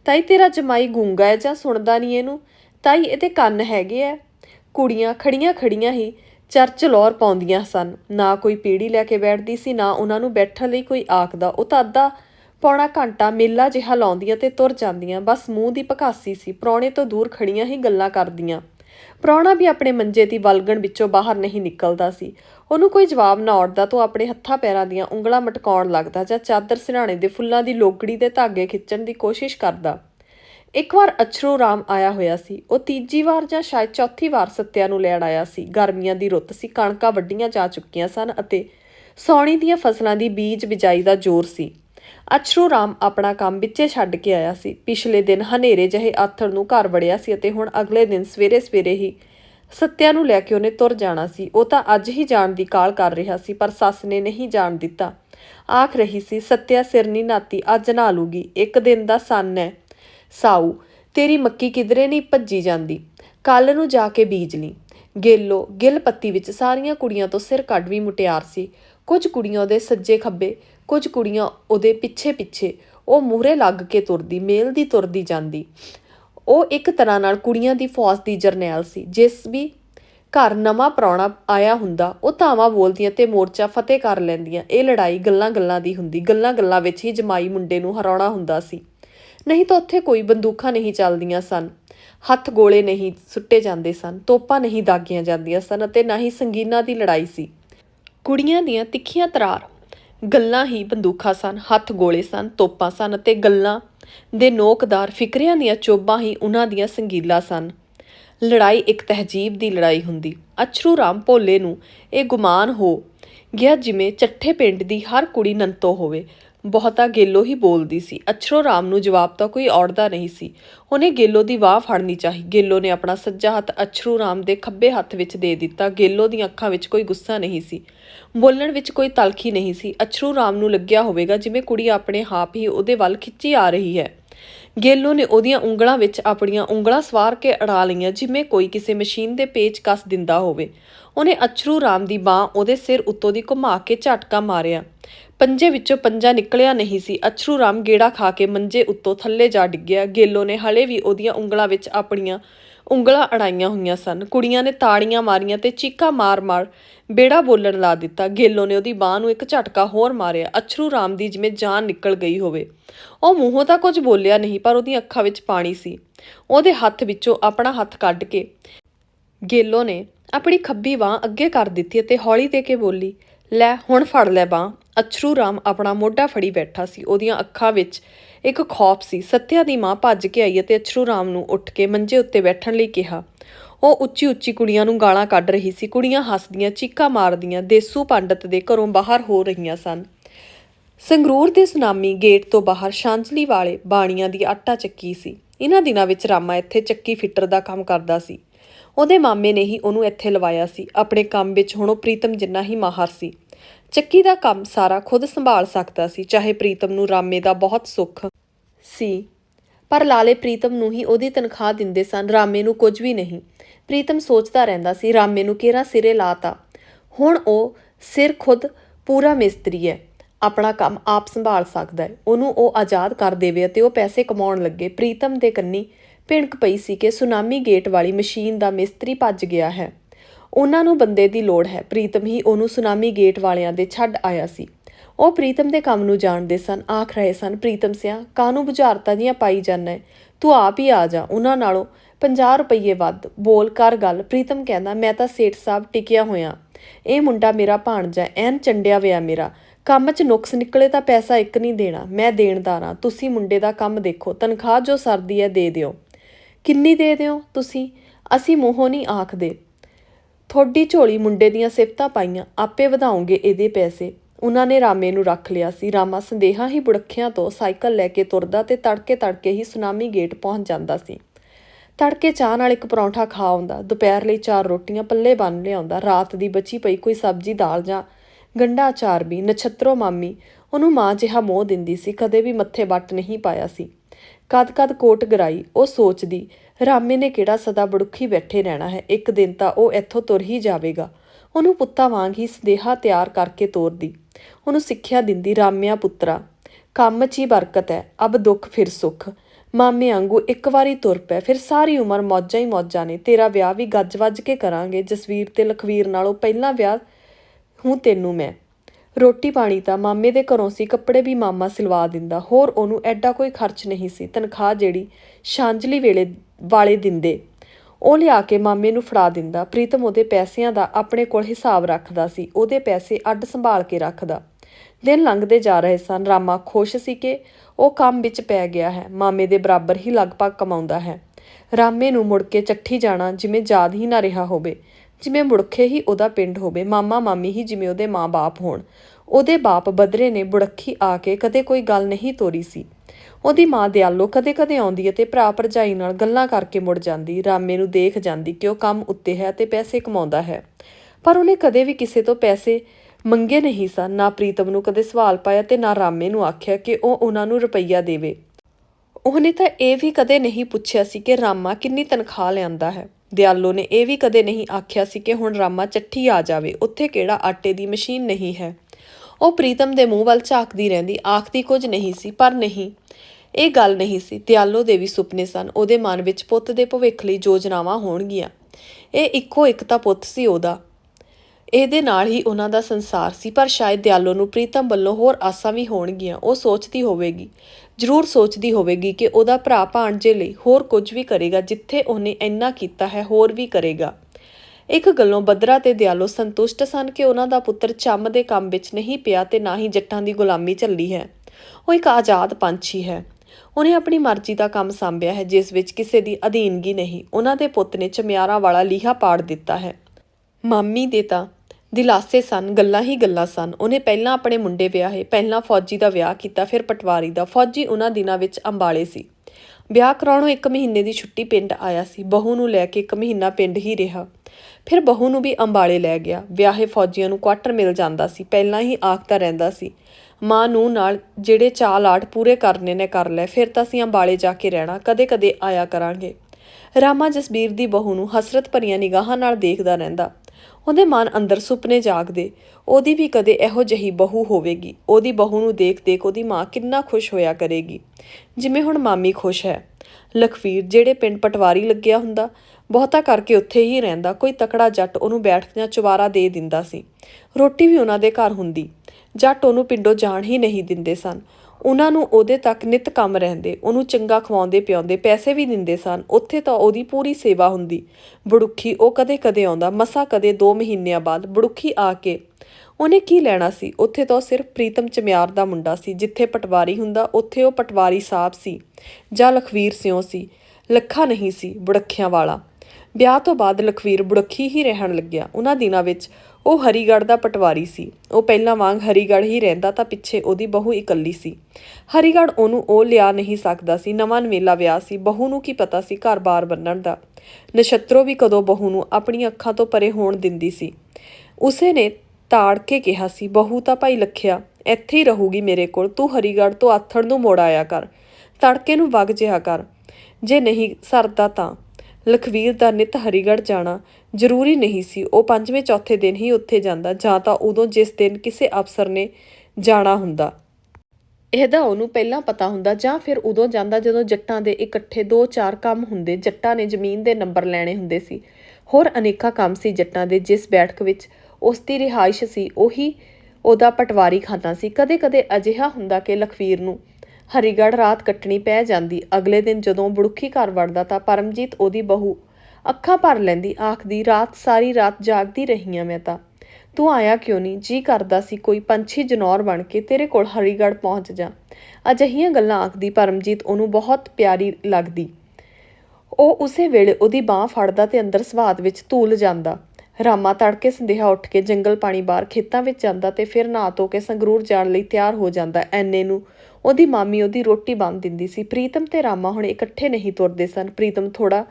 ਤਾਈ ਤੇਰਾ ਜਮਾਈ ਗੂੰਗਾ ਹੈ ਜਾਂ ਸੁਣਦਾ ਨਹੀਂ ਇਹਨੂੰ? ਤਾਈ, ਇਹਦੇ ਕੰਨ ਹੈਗੇ ਐ? ਕੁੜੀਆਂ ਖੜੀਆਂ ਖੜੀਆਂ ਹੀ ਚਰਚ ਲੋਰ ਪਾਉਂਦੀਆਂ ਸਨ। ਨਾ ਕੋਈ ਪੀੜੀ ਲੈ ਕੇ ਬੈਠਦੀ ਸੀ, ਨਾ ਉਹਨਾਂ ਨੂੰ ਬੈਠਣ ਲਈ ਕੋਈ ਆਖਦਾ। ਉਹ ਤਾਂ ਅੱਧਾ ਪੌਣਾ ਘੰਟਾ ਮੇਲਾ ਜਿਹਾ ਲਾਉਂਦੀਆਂ ਤੇ ਤੁਰ ਜਾਂਦੀਆਂ। ਬਸ ਮੂੰਹ ਦੀ ਭਕਾਸੀ ਸੀ। ਪ੍ਰਾਹੁਣੇ ਤੋਂ ਦੂਰ ਖੜੀਆਂ ਹੀ ਗੱਲਾਂ ਕਰਦੀਆਂ। ਪ੍ਰਾਹੁਣਾ ਵੀ ਆਪਣੇ ਮੰਜੇ ਦੀ ਵਲਗਣ ਵਿੱਚੋਂ ਬਾਹਰ ਨਹੀਂ ਨਿਕਲਦਾ ਸੀ। ਉਹਨੂੰ ਕੋਈ ਜਵਾਬ ਨਾ ਆਉੜਦਾ ਤਾਂ ਉਹ ਆਪਣੇ ਹੱਥਾਂ ਪੈਰਾਂ ਦੀਆਂ ਉਂਗਲਾਂ ਮਟਕਾਉਣ ਲੱਗਦਾ ਜਾਂ ਚਾਦਰ ਸਿਰਾਣੇ ਦੇ ਫੁੱਲਾਂ ਦੀ ਲੋਕੜੀ ਦੇ ਧਾਗੇ ਖਿੱਚਣ ਦੀ ਕੋਸ਼ਿਸ਼ ਕਰਦਾ। ਇੱਕ ਵਾਰ ਅਛਰੂ ਰਾਮ ਆਇਆ ਹੋਇਆ ਸੀ। ਉਹ ਤੀਜੀ ਵਾਰ ਜਾਂ ਸ਼ਾਇਦ ਚੌਥੀ ਵਾਰ ਸੱਤਿਆ ਨੂੰ ਲੈਣ ਆਇਆ ਸੀ। ਗਰਮੀਆਂ ਦੀ ਰੁੱਤ ਸੀ। ਕਣਕਾਂ ਵੱਡੀਆਂ ਜਾ ਚੁੱਕੀਆਂ ਸਨ ਅਤੇ ਸੌਣੀ ਦੀਆਂ ਫਸਲਾਂ ਦੀ ਬੀਜ ਬਿਜਾਈ ਦਾ ਜ਼ੋਰ ਸੀ। ਅਛਰੂ ਰਾਮ ਆਪਣਾ ਕੰਮ ਵਿੱਚੇ ਛੱਡ ਕੇ ਆਇਆ ਸੀ। ਪਿਛਲੇ ਦਿਨ ਹਨੇਰੇ ਜਿਹੇ ਆਥਰ ਨੂੰ ਘਰ ਵੜਿਆ ਸੀ ਅਤੇ ਹੁਣ ਅਗਲੇ ਦਿਨ ਸਵੇਰੇ ਸਵੇਰੇ ਹੀ ਸੱਤਿਆ ਨੂੰ ਲੈ ਕੇ ਉਹਨੇ ਤੁਰ ਜਾਣਾ ਸੀ। ਉਹ ਤਾਂ ਅੱਜ ਹੀ ਜਾਣ ਦੀ ਕਾਲ ਕਰ ਰਿਹਾ ਸੀ, ਪਰ ਸੱਸ ਨੇ ਨਹੀਂ ਜਾਣ ਦਿੱਤਾ। ਆਖ ਰਹੀ ਸੀ, ਸੱਤਿਆ ਸਿਰਨੀ ਨਾਤੀ ਅੱਜ ਨਾ ਲੂਗੀ, ਇੱਕ ਦਿਨ ਦਾ ਸੰਨ ਹੈ ਸਾਊ, ਤੇਰੀ ਮੱਕੀ ਕਿਧਰੇ ਨਹੀਂ ਭੱਜੀ ਜਾਂਦੀ। ਕੱਲ ਨੂੰ ਜਾ ਕੇ ਬੀਜ ਲਈ। ਗੇਲੋ ਗਿੱਲ ਪੱਤੀ ਵਿੱਚ ਸਾਰੀਆਂ ਕੁੜੀਆਂ ਤੋਂ ਸਿਰ ਕੱਢ ਵੀ ਮੁਟਿਆਰ ਸੀ। ਕੁਝ ਕੁੜੀਆਂ ਉਹਦੇ ਸੱਜੇ ਖੱਬੇ ਕੁਝ ਕੁੜੀਆਂ ਉਹਦੇ ਪਿੱਛੇ ਪਿੱਛੇ ਉਹ ਮੂਹਰੇ ਲੱਗ ਕੇ ਤੁਰਦੀ, ਮੇਲ ਦੀ ਤੁਰਦੀ ਜਾਂਦੀ। ਉਹ ਇੱਕ ਤਰ੍ਹਾਂ ਨਾਲ ਕੁੜੀਆਂ ਦੀ ਫੌਜ ਦੀ ਜਰਨੈਲ ਸੀ। ਜਿਸ ਵੀ ਘਰ ਨਵਾਂ ਪ੍ਰਾਹੁਣਾ ਆਇਆ ਹੁੰਦਾ, ਉਹ ਧਾਵਾਂ ਬੋਲਦੀਆਂ ਤੇ ਮੋਰਚਾ ਫਤਿਹ ਕਰ ਲੈਂਦੀਆਂ। ਇਹ ਲੜਾਈ ਗੱਲਾਂ ਗੱਲਾਂ ਦੀ ਹੁੰਦੀ। ਗੱਲਾਂ ਗੱਲਾਂ ਵਿੱਚ ਹੀ ਜਮਾਈ ਮੁੰਡੇ ਨੂੰ ਹਰਾਉਣਾ ਹੁੰਦਾ ਸੀ। ਨਹੀਂ ਤਾਂ ਉੱਥੇ ਕੋਈ ਬੰਦੂਕਾਂ ਨਹੀਂ ਚੱਲਦੀਆਂ ਸਨ। ਹੱਥ ਗੋਲੇ ਨਹੀਂ ਸੁੱਟੇ ਜਾਂਦੇ ਸਨ। ਤੋਪਾਂ ਨਹੀਂ ਦਾਗੀਆਂ ਜਾਂਦੀਆਂ ਸਨ ਅਤੇ ਨਾ ਹੀ ਸੰਗੀਨਾਂ ਦੀ ਲੜਾਈ ਸੀ। ਕੁੜੀਆਂ ਦੀਆਂ ਤਿੱਖੀਆਂ ਤਰਾਰ ਗੱਲਾਂ ਹੀ ਬੰਦੂਕਾਂ ਸਨ, ਹੱਥ ਗੋਲੇ ਸਨ, ਤੋਪਾਂ ਸਨ ਅਤੇ ਗੱਲਾਂ ਦੇ ਨੋਕਦਾਰ ਫਿਕਰਿਆਂ ਦੀਆਂ ਚੋਬਾਂ ਹੀ ਉਹਨਾਂ ਦੀਆਂ ਸੰਗੀਲਾ ਸਨ। ਲੜਾਈ ਇੱਕ ਤਹਿਜੀਬ ਦੀ ਲੜਾਈ ਹੁੰਦੀ। ਅਛਰੂ ਰਾਮ ਭੋਲੇ ਨੂੰ ਇਹ ਗੁਮਾਨ ਹੋ ਗਿਆ ਜਿਵੇਂ ਚੱਠੇ ਪਿੰਡ ਦੀ ਹਰ ਕੁੜੀ ਨੰਤੋ ਹੋਵੇ। ਬਹੁਤਾ ਗੇਲੋ ਹੀ ਬੋਲਦੀ ਸੀ। ਅਛਰੂ ਰਾਮ ਨੂੰ ਜਵਾਬ ਤਾਂ ਕੋਈ ਔੜਦਾ ਨਹੀਂ ਸੀ। ਉਹਨੇ ਗੇਲੋ ਦੀ ਬਾਹ ਫੜਨੀ ਚਾਹੀ। ਗੇਲੋ ਨੇ ਆਪਣਾ ਸੱਜਾ ਹੱਥ ਅਛਰੂ ਰਾਮ ਦੇ ਖੱਬੇ ਹੱਥ ਵਿੱਚ ਦੇ ਦਿੱਤਾ। ਗੇਲੋ ਦੀਆਂ ਅੱਖਾਂ ਵਿੱਚ ਕੋਈ ਗੁੱਸਾ ਨਹੀਂ ਸੀ। ਬੋਲਣ ਵਿੱਚ ਕੋਈ ਤਲਖੀ ਨਹੀਂ ਸੀ। ਅਛਰੂ ਰਾਮ ਨੂੰ ਲੱਗਿਆ ਹੋਵੇਗਾ ਜਿਵੇਂ ਕੁੜੀ ਆਪਣੇ ਆਪ ਹੀ ਉਹਦੇ ਵੱਲ ਖਿੱਚੀ ਆ ਰਹੀ ਹੈ। ਗੇਲੋ ਨੇ ਉਹਦੀਆਂ ਉਂਗਲਾਂ ਵਿੱਚ ਆਪਣੀਆਂ ਉਂਗਲਾਂ ਸਵਾਰ ਕੇ ਅੜਾ ਲਈਆਂ ਜਿਵੇਂ ਕੋਈ ਕਿਸੇ ਮਸ਼ੀਨ ਦੇ ਪੇਚ ਕੱਸ ਦਿੰਦਾ ਹੋਵੇ। ਉਹਨੇ ਅਛਰੂ ਰਾਮ ਦੀ ਬਾਹ ਉਹਦੇ ਸਿਰ ਉੱਤੋਂ ਦੀ ਘੁਮਾ ਕੇ ਝਟਕਾ ਮਾਰਿਆ। ਪੰਜੇ ਵਿੱਚੋਂ ਪੰਜਾ ਨਿਕਲਿਆ ਨਹੀਂ ਸੀ। ਅਛਰੂ ਰਾਮ ਗੇੜਾ ਖਾ ਕੇ ਮੰਜੇ ਉੱਤੋਂ ਥੱਲੇ ਜਾ ਡਿੱਗਿਆ। ਗੇਲੋ ਨੇ ਹਲੇ ਵੀ ਉਹਦੀਆਂ ਉਂਗਲਾਂ ਵਿੱਚ ਆਪਣੀਆਂ ਉਂਗਲਾਂ ਅੜਾਈਆਂ ਹੋਈਆਂ ਸਨ। ਕੁੜੀਆਂ ਨੇ ਤਾੜੀਆਂ ਮਾਰੀਆਂ ਤੇ ਚੀਕਾਂ ਮਾਰ-ਮਾਰ ਬੇੜਾ ਬੋਲਣ ਲਾ ਦਿੱਤਾ। ਗੇਲੋ ਨੇ ਉਹਦੀ ਬਾਹ ਨੂੰ ਇੱਕ ਝਟਕਾ ਹੋਰ ਮਾਰਿਆ। ਅਛਰੂ ਰਾਮ ਦੀ ਜਿਵੇਂ ਜਾਨ ਨਿਕਲ ਗਈ ਹੋਵੇ। ਉਹ ਮੂੰਹੋਂ ਤਾਂ ਕੁਝ ਬੋਲਿਆ ਨਹੀਂ, ਪਰ ਉਹਦੀਆਂ ਅੱਖਾਂ ਵਿੱਚ ਪਾਣੀ ਸੀ। ਉਹਦੇ ਹੱਥ ਵਿੱਚੋਂ ਆਪਣਾ ਹੱਥ ਕੱਢ ਕੇ ਗੇਲੋ ਨੇ ਆਪਣੀ ਖੱਬੀ ਬਾਹ ਅੱਗੇ ਕਰ ਦਿੱਤੀ ਅਤੇ ਹੌਲੀ ਦੇ ਕੇ ਬੋਲੀ, ਲੈ, ਹੁਣ ਫੜ ਲੈ ਬਾਹ। ਅਛਰੂ ਰਾਮ ਆਪਣਾ ਮੋਢਾ ਫੜੀ ਬੈਠਾ ਸੀ। ਉਹਦੀਆਂ ਅੱਖਾਂ ਵਿੱਚ ਇੱਕ ਖੌਫ ਸੀ। ਸੱਤਿਆ ਦੀ ਮਾਂ ਭੱਜ ਕੇ ਆਈ ਅਤੇ ਅਛਰੂ ਰਾਮ ਨੂੰ ਉੱਠ ਕੇ ਮੰਜੇ ਉੱਤੇ ਬੈਠਣ ਲਈ ਕਿਹਾ। ਉਹ ਉੱਚੀ ਉੱਚੀ ਕੁੜੀਆਂ ਨੂੰ ਗਾਲਾਂ ਕੱਢ ਰਹੀ ਸੀ। ਕੁੜੀਆਂ ਹੱਸਦੀਆਂ, ਚੀਕਾਂ ਮਾਰਦੀਆਂ, ਦੇਸੂ ਪੰਡਤ ਦੇ ਘਰੋਂ ਬਾਹਰ ਹੋ ਰਹੀਆਂ ਸਨ। ਸੰਗਰੂਰ ਦੇ ਸੁਨਾਮੀ ਗੇਟ ਤੋਂ ਬਾਹਰ ਸ਼ਾਂਚਲੀ ਵਾਲੇ ਬਾਣੀਆਂ ਦੀ ਆਟਾ ਚੱਕੀ ਸੀ। ਇਹਨਾਂ ਦਿਨਾਂ ਵਿੱਚ ਰਾਮਾ ਇੱਥੇ ਚੱਕੀ ਫਿੱਟਰ ਦਾ ਕੰਮ ਕਰਦਾ ਸੀ। ਉਹਦੇ ਮਾਮੇ ਨੇ ਹੀ ਉਹਨੂੰ ਇੱਥੇ ਲਵਾਇਆ ਸੀ। ਆਪਣੇ ਕੰਮ ਵਿੱਚ ਹੁਣ ਉਹ ਪ੍ਰੀਤਮ ਜਿੰਨਾ ਹੀ ਮਾਹਰ ਸੀ। ਚੱਕੀ ਦਾ ਕੰਮ ਸਾਰਾ ਖੁਦ ਸੰਭਾਲ ਸਕਦਾ ਸੀ, ਚਾਹੇ ਪ੍ਰੀਤਮ ਨੂੰ ਰਾਮੇ ਦਾ ਬਹੁਤ ਸੁੱਖ ਸੀ। ਪਰ ਲਾਲੇ ਪ੍ਰੀਤਮ ਨੂੰ ਹੀ ਉਹਦੀ ਤਨਖਾਹ ਦਿੰਦੇ ਸਨ, ਰਾਮੇ ਨੂੰ ਕੁਝ ਵੀ ਨਹੀਂ। ਪ੍ਰੀਤਮ ਸੋਚਦਾ ਰਹਿੰਦਾ ਸੀ, ਰਾਮੇ ਨੂੰ ਕਿਹੜਾ ਸਿਰੇ ਲਾਤਾ। ਹੁਣ ਉਹ ਸਿਰ ਖੁਦ ਪੂਰਾ ਮਿਸਤਰੀ ਹੈ, ਆਪਣਾ ਕੰਮ ਆਪ ਸੰਭਾਲ ਸਕਦਾ ਹੈ। ਉਹਨੂੰ ਉਹ ਆਜ਼ਾਦ ਕਰ ਦੇਵੇ ਅਤੇ ਉਹ ਪੈਸੇ ਕਮਾਉਣ ਲੱਗੇ। ਪ੍ਰੀਤਮ ਦੇ ਕੰਨੀ ਭਿਣਕ ਪਈ ਸੀ ਕਿ ਸੁਨਾਮੀ ਗੇਟ ਵਾਲੀ ਮਸ਼ੀਨ ਦਾ ਮਿਸਤਰੀ ਭੱਜ ਗਿਆ ਹੈ। ਉਹਨਾਂ ਨੂੰ ਬੰਦੇ ਦੀ ਲੋੜ ਹੈ। ਪ੍ਰੀਤਮ ਹੀ ਉਹਨੂੰ ਸੁਨਾਮੀ ਗੇਟ ਵਾਲਿਆਂ ਦੇ ਛੱਡ ਆਇਆ ਸੀ। ਉਹ ਪ੍ਰੀਤਮ ਦੇ ਕੰਮ ਨੂੰ ਜਾਣਦੇ ਸਨ, ਆਖ ਰਹੇ ਸਨ, ਪ੍ਰੀਤਮ ਸਿਆ ਕਾਨੂੰ ਬੁਝਾਰਤਾਂ ਜੀਆਂ ਪਾਈ ਜਾਂਦਾ ਹੈ ਤੂੰ ਆਪ ਹੀ ਆ ਜਾ, ਉਹਨਾਂ ਨਾਲੋਂ 50 ਰੁਪਏ ਵੱਧ। ਬੋਲ, ਕਰ ਗੱਲ। ਪ੍ਰੀਤਮ ਕਹਿੰਦਾ, ਮੈਂ ਤਾਂ ਸੇਠ ਸਾਹਿਬ ਟਿਕਿਆ ਹੋਇਆ। ਇਹ ਮੁੰਡਾ ਮੇਰਾ ਭਾਣਜਾ ਐਨ ਚੰਡਿਆ ਵਿਆ ਮੇਰਾ। ਕੰਮ 'ਚ ਨੁਕਸ ਨਿਕਲੇ ਤਾਂ ਪੈਸਾ ਇੱਕ ਨਹੀਂ ਦੇਣਾ। ਮੈਂ ਦੇਣਦਾਰ ਹਾਂ ਤੁਸੀਂ ਮੁੰਡੇ ਦਾ ਕੰਮ ਦੇਖੋ। ਤਨਖਾਹ ਜੋ ਸਰਦੀ ਹੈ ਦੇ ਦਿਓ। ਕਿੰਨੀ ਦੇ ਦਿਓ ਤੁਸੀਂ? ਅਸੀਂ ਮੂੰਹੋਂ ਨਹੀਂ ਆਖਦੇ। ਥੋੜੀ ਝੋਲੀ ਮੁੰਡੇ ਦੀਆਂ ਸਿਫਤਾਂ ਪਾਈਆਂ, ਆਪੇ ਵਧਾਉਂਗੇ ਇਹਦੇ ਪੈਸੇ। ਉਹਨਾਂ ਨੇ ਰਾਮੇ ਨੂੰ ਰੱਖ ਲਿਆ ਸੀ। ਰਾਮਾ ਸੰਦੇਹਾ ਹੀ ਬੁੜਖਿਆਂ ਤੋਂ ਸਾਈਕਲ ਲੈ ਕੇ ਤੁਰਦਾ ਤੇ ਤੜਕੇ ਤੜਕੇ ਹੀ ਸੁਨਾਮੀ ਗੇਟ ਪਹੁੰਚ ਜਾਂਦਾ ਸੀ। ਤੜਕੇ ਚਾਹ ਨਾਲ ਇੱਕ ਪਰੌਂਠਾ ਖਾ ਆਉਂਦਾ। ਦੁਪਹਿਰ ਲਈ ਚਾਰ ਰੋਟੀਆਂ ਪੱਲੇ ਬੰਨ ਲਿਆਉਂਦਾ। ਰਾਤ ਦੀ ਬਚੀ ਪਈ ਕੋਈ ਸਬਜ਼ੀ, ਦਾਲ ਜਾਂ ਗੰਡਾ ਅਚਾਰ ਵੀ। ਨਛੱਤਰੋ ਮਾਮੀ, ਉਹਨੂੰ ਮਾਂ ਜਿਹਾ ਮੋਹ ਦਿੰਦੀ ਸੀ। ਕਦੇ ਵੀ ਮੱਥੇ ਵੱਟ ਨਹੀਂ ਪਾਇਆ ਸੀ। ਕਦ ਕਦ ਕੋਟ ਗਰਾਈ, ਉਹ ਸੋਚਦੀ, ਰਾਮੇ ਨੇ ਕਿਹੜਾ ਸਦਾ ਬੜੁੱਖੀ ਬੈਠੇ ਰਹਿਣਾ ਹੈ, ਇੱਕ ਦਿਨ ਤਾਂ ਉਹ ਇੱਥੋਂ ਤੁਰ ਹੀ ਜਾਵੇਗਾ। ਉਹਨੂੰ ਪੁੱਤਾਂ ਵਾਂਗ ਹੀ ਸੰਦੇਹਾ ਤਿਆਰ ਕਰਕੇ ਤੋਰਦੀ। ਉਹਨੂੰ ਸਿੱਖਿਆ ਦਿੰਦੀ ਰਾਮਿਆ ਪੁੱਤਰਾ, ਕੰਮ 'ਚ ਹੀ ਬਰਕਤ ਹੈ, ਅਬ ਦੁੱਖ ਫਿਰ ਸੁੱਖ। ਮਾਮੇ ਵਾਂਗੂ ਇੱਕ ਵਾਰੀ ਤੁਰ ਪੈ, ਫਿਰ ਸਾਰੀ ਉਮਰ ਮੌਜਾਂ ਹੀ ਮੌਜਾਂ ਨੇ, ਤੇਰਾ ਵਿਆਹ ਵੀ ਗੱਜ-ਵੱਜ ਕੇ ਕਰਾਂਗੇ, ਜਸਵੀਰ ਤੇ ਲਖਵੀਰ ਨਾਲੋਂ ਪਹਿਲਾਂ ਵਿਆਹ ਹੂੰ ਤੈਨੂੰ ਮੈਂ। ਰੋਟੀ ਪਾਣੀ ਤਾਂ ਮਾਮੇ ਦੇ ਘਰੋਂ ਸੀ, ਕੱਪੜੇ ਵੀ ਮਾਮਾ ਸਿਲਵਾ ਦਿੰਦਾ। ਹੋਰ ਉਹਨੂੰ ਐਡਾ ਕੋਈ ਖਰਚ ਨਹੀਂ ਸੀ, ਤਨਖਾਹ ਜਿਹੜੀ ਸ਼ਾਂਜਲੀ ਵੇਲੇ ਵਾਲੇ ਦਿੰਦੇ। ਉਹ ਲਿਆ ਕੇ ਮਾਮੇ ਨੂੰ ਫੜਾ ਦਿੰਦਾ। ਪ੍ਰੀਤਮ ਉਹਦੇ ਪੈਸਿਆਂ ਦਾ ਆਪਣੇ ਕੋਲ ਹਿਸਾਬ ਰੱਖਦਾ ਸੀ, ਉਹਦੇ ਪੈਸੇ ਅੱਡ ਸੰਭਾਲ ਕੇ ਰੱਖਦਾ। ਦਿਨ ਲੰਘਦੇ ਜਾ ਰਹੇ ਸਨ। ਰਾਮਾ ਖੁਸ਼ ਸੀ ਕਿ ਉਹ ਕੰਮ ਵਿੱਚ ਪੈ ਗਿਆ ਹੈ। ਮਾਮੇ ਦੇ ਬਰਾਬਰ ਹੀ ਲਗਭਗ ਕਮਾਉਂਦਾ ਹੈ। ਰਾਮੇ ਨੂੰ ਮੁੜ ਕੇ ਚੱਠੀ ਜਾਣਾ ਜਿਵੇਂ ਯਾਦ ਹੀ ਨਾ ਰਿਹਾ ਹੋਵੇ। ਜਿਵੇਂ ਮੁੜਖੇ ਹੀ ਉਹਦਾ ਪਿੰਡ ਹੋਵੇ, ਮਾਮਾ ਮਾਮੀ ਹੀ ਜਿਵੇਂ ਉਹਦੇ ਮਾਂ-ਬਾਪ ਹੋਣ। ਉਹਦੇ ਬਾਪ ਬਦਰੇ ਨੇ ਬੁੜਖੀ ਆ ਕੇ ਕਦੇ ਕੋਈ ਗੱਲ ਨਹੀਂ ਤੋਰੀ ਸੀ। ਉਹਦੀ ਮਾਂ ਦਿਆਲੋ ਕਦੇ-ਕਦੇ ਆਉਂਦੀ ਅਤੇ ਭਰਾ ਭਰਜਾਈ ਨਾਲ ਗੱਲਾਂ ਕਰਕੇ ਮੁੜ ਜਾਂਦੀ, ਰਾਮੇ ਨੂੰ ਦੇਖ ਜਾਂਦੀ ਕਿ ਉਹ ਕੰਮ ਉੱਤੇ ਹੈ ਤੇ ਪੈਸੇ ਕਮਾਉਂਦਾ ਹੈ। ਪਰ ਉਹਨੇ ਕਦੇ ਵੀ ਕਿਸੇ ਤੋਂ ਪੈਸੇ ਮੰਗੇ ਨਹੀਂ ਸਨ, ਨਾ ਪ੍ਰੀਤਮ ਨੂੰ ਕਦੇ ਸਵਾਲ ਪਾਇਆ ਤੇ ਨਾ ਰਾਮੇ ਨੂੰ ਆਖਿਆ ਕਿ ਉਹ ਉਹਨਾਂ ਨੂੰ ਰੁਪਈਆ ਦੇਵੇ। ਉਹਨੇ ਤਾਂ ਇਹ ਵੀ ਕਦੇ ਨਹੀਂ ਪੁੱਛਿਆ ਸੀ ਕਿ ਰਾਮਾ ਕਿੰਨੀ ਤਨਖਾਹ ਲਿਆਂਦਾ ਹੈ। ਦਿਆਲੋ ਨੇ ਇਹ ਵੀ ਕਦੇ ਨਹੀਂ ਆਖਿਆ ਸੀ ਕਿ ਹੁਣ ਰਾਮਾ ਚੱਠੀ ਆ ਜਾਵੇ। ਉੱਥੇ ਕਿਹੜਾ ਆਟੇ ਦੀ ਮਸ਼ੀਨ ਨਹੀਂ ਹੈ। ਉਹ ਪ੍ਰੀਤਮ ਦੇ ਮੂੰਹ ਵੱਲ ਝਾਕਦੀ ਰਹਿੰਦੀ, ਆਖਦੀ ਕੁਝ ਨਹੀਂ ਸੀ, ਪਰ ਨਹੀਂ, ਇਹ ਗੱਲ ਨਹੀਂ ਸੀ। ਦਿਆਲੋ ਦੇ ਵੀ ਸੁਪਨੇ ਸਨ, ਉਹਦੇ ਮਨ ਵਿੱਚ ਪੁੱਤ ਦੇ ਭਵਿੱਖ ਲਈ ਯੋਜਨਾਵਾਂ ਹੋਣਗੀਆਂ। ਇਹ ਇੱਕੋ ਇੱਕ ਤਾਂ ਪੁੱਤ ਸੀ ਉਹਦਾ। ਇਹਦੇ ਨਾਲ ਹੀ ਉਹਨਾਂ ਦਾ ਸੰਸਾਰ ਸੀ, ਪਰ ਸ਼ਾਇਦ ਦਿਆਲੋ ਨੂੰ ਪ੍ਰੀਤਮ ਵੱਲੋਂ ਹੋਰ ਆਸਾਂ ਵੀ ਹੋਣਗੀਆਂ, ਉਹ ਸੋਚਦੀ ਹੋਵੇਗੀ। ਜ਼ਰੂਰ ਸੋਚਦੀ ਹੋਵੇਗੀ ਕਿ ਉਹਦਾ ਭਰਾ ਭਾਣਜੇ ਲਈ ਹੋਰ ਕੁਝ ਵੀ ਕਰੇਗਾ, ਜਿੱਥੇ ਉਹਨੇ ਇੰਨਾ ਕੀਤਾ ਹੈ, ਹੋਰ ਵੀ ਕਰੇਗਾ। ਇੱਕ ਗੱਲੋਂ ਬਦਰਾ ਤੇ ਦਿਆਲੋ ਸੰਤੁਸ਼ਟ ਸਨ ਕਿ ਉਹਨਾਂ ਦਾ ਪੁੱਤਰ ਚੰਮ ਦੇ ਕੰਮ ਵਿੱਚ ਨਹੀਂ ਪਿਆ ਤੇ ਨਾ ਹੀ ਜੱਟਾਂ ਦੀ ਗੁਲਾਮੀ ਝੱਲੀ ਹੈ। ਉਹ ਇੱਕ ਆਜ਼ਾਦ ਪੰਛੀ ਹੈ। ਉਹਨੇ ਆਪਣੀ ਮਰਜ਼ੀ ਦਾ ਕੰਮ ਸੰਭਿਆ ਹੈ, ਜਿਸ ਵਿੱਚ ਕਿਸੇ ਦੀ ਅਧੀਨਗੀ ਨਹੀਂ। ਉਹਨਾਂ ਦੇ ਪੁੱਤ ਨੇ ਚਮਿਆਰਾਂ ਵਾਲਾ ਲੀਹਾ ਪਾੜ ਦਿੱਤਾ ਹੈ। ਮਾਮੀ ਦੇ ਤਾਂ ਦਿਲਾਸੇ ਸਨ, ਗੱਲਾਂ ਹੀ ਗੱਲਾਂ ਸਨ। ਉਹਨੇ ਪਹਿਲਾਂ ਆਪਣੇ ਮੁੰਡੇ ਵਿਆਹੇ, ਪਹਿਲਾਂ ਫੌਜੀ ਦਾ ਵਿਆਹ ਕੀਤਾ, ਫਿਰ ਪਟਵਾਰੀ ਦਾ। ਫੌਜੀ ਉਹਨਾਂ ਦਿਨਾਂ ਵਿੱਚ ਅੰਬਾਲੇ ਸੀ। ਵਿਆਹ ਕਰਾਉਣੋਂ ਇੱਕ ਮਹੀਨੇ ਦੀ ਛੁੱਟੀ ਪਿੰਡ ਆਇਆ ਸੀ। ਬਹੂ ਨੂੰ ਲੈ ਕੇ ਇੱਕ ਮਹੀਨਾ ਪਿੰਡ ਹੀ ਰਿਹਾ। ਫਿਰ ਬਹੂ ਨੂੰ ਵੀ ਅੰਬਾਲੇ ਲੈ ਗਿਆ। ਵਿਆਹੇ ਫੌਜੀਆਂ ਨੂੰ ਕੁਆਟਰ ਮਿਲ ਜਾਂਦਾ ਸੀ। ਪਹਿਲਾਂ ਹੀ ਆਖਦਾ ਰਹਿੰਦਾ ਸੀ, ਮਾਂ ਨੂੰ ਨਾਲ ਜਿਹੜੇ ਚਾਲ ਆਟ ਪੂਰੇ ਕਰਨੇ ਨੇ ਕਰ ਲੈ, ਫਿਰ ਤਾਂ ਅਸੀਂ ਅੰਬਾਲੇ ਜਾ ਕੇ ਰਹਿਣਾ, ਕਦੇ-ਕਦੇ ਆਇਆ ਕਰਾਂਗੇ। ਰਾਮਾ ਜਸਬੀਰ ਦੀ ਬਹੂ ਨੂੰ ਹਸਰਤ ਭਰੀਆਂ ਨਿਗਾਹਾਂ ਨਾਲ ਦੇਖਦਾ ਰਹਿੰਦਾ। ਉਹਦੇ ਮਨ ਅੰਦਰ ਸੁਪਨੇ ਜਾਗਦੇ। ਉਹਦੀ ਵੀ ਕਦੇ ਇਹੋ ਜਿਹੀ ਬਹੂ ਹੋਵੇਗੀ। ਉਹਦੀ ਬਹੂ ਨੂੰ ਦੇਖ ਦੇਖ ਉਹਦੀ ਮਾਂ ਕਿੰਨਾ ਖੁਸ਼ ਹੋਇਆ ਕਰੇਗੀ। ਜਿਵੇਂ ਹੁਣ ਮਾਮੀ ਖੁਸ਼ ਹੈ। ਲਖਵੀਰ, ਜਿਹੜੇ ਪਿੰਡ ਪਟਵਾਰੀ ਲੱਗਿਆ ਹੁੰਦਾ, ਬਹੁਤਾ ਕਰਕੇ ਉੱਥੇ ਹੀ ਰਹਿੰਦਾ। ਕੋਈ ਤਕੜਾ ਜੱਟ ਉਹਨੂੰ ਬੈਠਦਿਆਂ ਚੁਬਾਰਾ ਦੇ ਦਿੰਦਾ ਸੀ। ਰੋਟੀ ਵੀ ਉਹਨਾਂ ਦੇ ਘਰ ਹੁੰਦੀ। ਜੱਟ ਉਹਨੂੰ ਪਿੰਡੋਂ ਜਾਣ ਹੀ ਨਹੀਂ ਦਿੰਦੇ ਸਨ। ਉਹਨਾਂ ਨੂੰ ਉਹਦੇ ਤੱਕ ਨਿਤ ਕੰਮ ਰਹਿੰਦੇ, ਉਹਨੂੰ ਚੰਗਾ ਖਵਾਉਂਦੇ, ਪਿਆਉਂਦੇ, ਪੈਸੇ ਵੀ ਦਿੰਦੇ ਸਨ। ਉੱਥੇ ਤਾਂ ਉਹਦੀ ਪੂਰੀ ਸੇਵਾ ਹੁੰਦੀ। ਬੜੁੱਖੀ ਉਹ ਕਦੇ-ਕਦੇ ਆਉਂਦਾ, ਮਸਾ ਕਦੇ 2 ਮਹੀਨਿਆਂ ਬਾਅਦ ਬੜੁੱਖੀ ਆ ਕੇ ਉਹਨੇ ਕੀ ਲੈਣਾ ਸੀ? ਉੱਥੇ ਤਾਂ ਉਹ ਸਿਰਫ ਪ੍ਰੀਤਮ ਚਮਿਆਰ ਦਾ ਮੁੰਡਾ ਸੀ, ਜਿੱਥੇ ਪਟਵਾਰੀ ਹੁੰਦਾ, ਉੱਥੇ ਉਹ ਪਟਵਾਰੀ ਸਾਹਿਬ ਸੀ ਜਾਂ ਲਖਵੀਰ ਸਿਉ ਸੀ, ਲੱਖਾ ਨਹੀਂ ਸੀ, ਬੁੜੱਖਿਆਂ ਵਾਲਾ। ਵਿਆਹ ਤੋਂ ਬਾਅਦ ਲਖਵੀਰ ਬੁੜਖੀ ਹੀ ਰਹਿਣ ਲੱਗਿਆ। ਉਹਨਾਂ ਦਿਨਾਂ ਵਿੱਚ ਉਹ ਹਰੀਗੜ੍ਹ ਦਾ ਪਟਵਾਰੀ ਸੀ। ਉਹ ਪਹਿਲਾਂ ਵਾਂਗ ਹਰੀਗੜ੍ਹ ਹੀ ਰਹਿੰਦਾ ਤਾਂ ਪਿੱਛੇ ਉਹਦੀ ਬਹੂ ਇਕੱਲੀ ਸੀ। ਹਰੀਗੜ੍ਹ ਉਹਨੂੰ ਉਹ ਲਿਆ ਨਹੀਂ ਸਕਦਾ ਸੀ। ਨਵਾਂ ਨਵੇਲਾ ਵਿਆਹ ਸੀ। ਬਹੂ ਨੂੰ ਕੀ ਪਤਾ ਸੀ ਘਰ-ਬਾਰ ਬੰਨਣ ਦਾ। ਨਛੱਤਰੋ ਵੀ ਕਦੋਂ ਬਹੂ ਨੂੰ ਆਪਣੀਆਂ ਅੱਖਾਂ ਤੋਂ ਪਰੇ ਹੋਣ ਦਿੰਦੀ ਸੀ। ਉਸੇ ਨੇ ਤਾੜ ਕੇ ਕਿਹਾ ਸੀ, ਬਹੂ ਤਾਂ ਭਾਈ ਲੱਖਿਆ, ਇੱਥੇ ਹੀ ਰਹੂਗੀ ਮੇਰੇ ਕੋਲ। ਤੂੰ ਹਰੀਗੜ੍ਹ ਤੋਂ ਆਥਣ ਨੂੰ ਮੋੜ ਆਇਆ ਕਰ। ਤੜਕੇ ਨੂੰ ਵਗ ਜਿਹਾ ਕਰ। ਜੇ ਨਹੀਂ ਸਰਦਾ ਤਾਂ। ਲਖਵੀਰ ਦਾ ਨਿਤ ਹਰੀਗੜ੍ਹ ਜਾਣਾ ਜ਼ਰੂਰੀ ਨਹੀਂ ਸੀ। ਉਹ ਪੰਜਵੇਂ ਚੌਥੇ ਦਿਨ ਹੀ ਉੱਥੇ ਜਾਂਦਾ, ਜਾਂ ਤਾਂ ਉਦੋਂ ਜਿਸ ਦਿਨ ਕਿਸੇ ਅਫਸਰ ਨੇ ਜਾਣਾ ਹੁੰਦਾ। ਇਹਦਾ ਉਹਨੂੰ ਪਹਿਲਾਂ ਪਤਾ ਹੁੰਦਾ, ਜਾਂ ਫਿਰ ਉਦੋਂ ਜਾਂਦਾ ਜਦੋਂ ਜੱਟਾਂ ਦੇ ਇਕੱਠੇ ਦੋ ਚਾਰ ਕੰਮ ਹੁੰਦੇ, ਜੱਟਾਂ ਨੇ ਜ਼ਮੀਨ ਦੇ ਨੰਬਰ ਲੈਣੇ ਹੁੰਦੇ ਸੀ। ਹੋਰ ਅਨੇਕਾਂ ਕੰਮ ਸੀ ਜੱਟਾਂ ਦੇ, ਜਿਸ ਬੈਠਕ ਵਿੱਚ ਉਸ ਦੀ ਰਿਹਾਇਸ਼ ਸੀ, ਉਹੀ ਉਹਦਾ ਪਟਵਾਰੀ ਖਾਨਾ ਸੀ। ਕਦੇ-ਕਦੇ ਅਜਿਹਾ ਹੁੰਦਾ ਕਿ ਲਖਵੀਰ ਨੂੰ ਹਰੀਗੜ੍ਹ ਰਾਤ ਕੱਟਣੀ ਪੈ ਜਾਂਦੀ। ਅਗਲੇ ਦਿਨ ਜਦੋਂ ਬੜੁੱਖੀ ਘਰ ਵੜਦਾ ਤਾਂ ਪਰਮਜੀਤ ਉਹਦੀ ਬਹੂ ਅੱਖਾਂ ਭਰ ਲੈਂਦੀ, ਆਖਦੀ, ਰਾਤ ਸਾਰੀ ਰਾਤ ਜਾਗਦੀ ਰਹੀ ਆਂ ਮੈਂ ਤਾਂ। ਤੂੰ ਆਇਆ ਕਿਉਂ ਨਹੀਂ? ਜੀ ਕਰਦਾ ਸੀ ਕੋਈ ਪੰਛੀ ਜਨੌਰ ਬਣ ਕੇ ਤੇਰੇ ਕੋਲ ਹਰੀਗੜ੍ਹ ਪਹੁੰਚ ਜਾ। ਅਜਿਹੀਆਂ ਗੱਲਾਂ ਆਖਦੀ ਪਰਮਜੀਤ ਉਹਨੂੰ ਬਹੁਤ ਪਿਆਰੀ ਲੱਗਦੀ। ਉਹ ਉਸੇ ਵੇਲੇ ਉਹਦੀ ਬਾਹ ਫੜਦਾ ਤੇ ਅੰਦਰ ਸਵਾਦ ਵਿੱਚ ਧੂਲ ਜਾਂਦਾ। ਰਾਮਾ ਤੜਕੇ ਸੰਧਿਆ ਉੱਠ ਕੇ ਜੰਗਲ ਪਾਣੀ ਬਾਹਰ ਖੇਤਾਂ ਵਿੱਚ ਜਾਂਦਾ ਤੇ ਫਿਰ ਨਹਾ ਧੋ ਕੇ ਸੰਗਰੂਰ ਜਾਣ ਲਈ ਤਿਆਰ ਹੋ ਜਾਂਦਾ। ਐਨੇ ਨੂੰ ਉਹਦੀ ਮਾਮੀ ਉਹਦੀ ਰੋਟੀ ਬੰਨ ਦਿੰਦੀ ਸੀ। ਪ੍ਰੀਤਮ ਤੇ ਰਾਮਾ ਹੁਣ ਇਕੱਠੇ ਨਹੀਂ ਤੁਰਦੇ ਸਨ। ਪ੍ਰੀਤਮ ਥੋੜਾ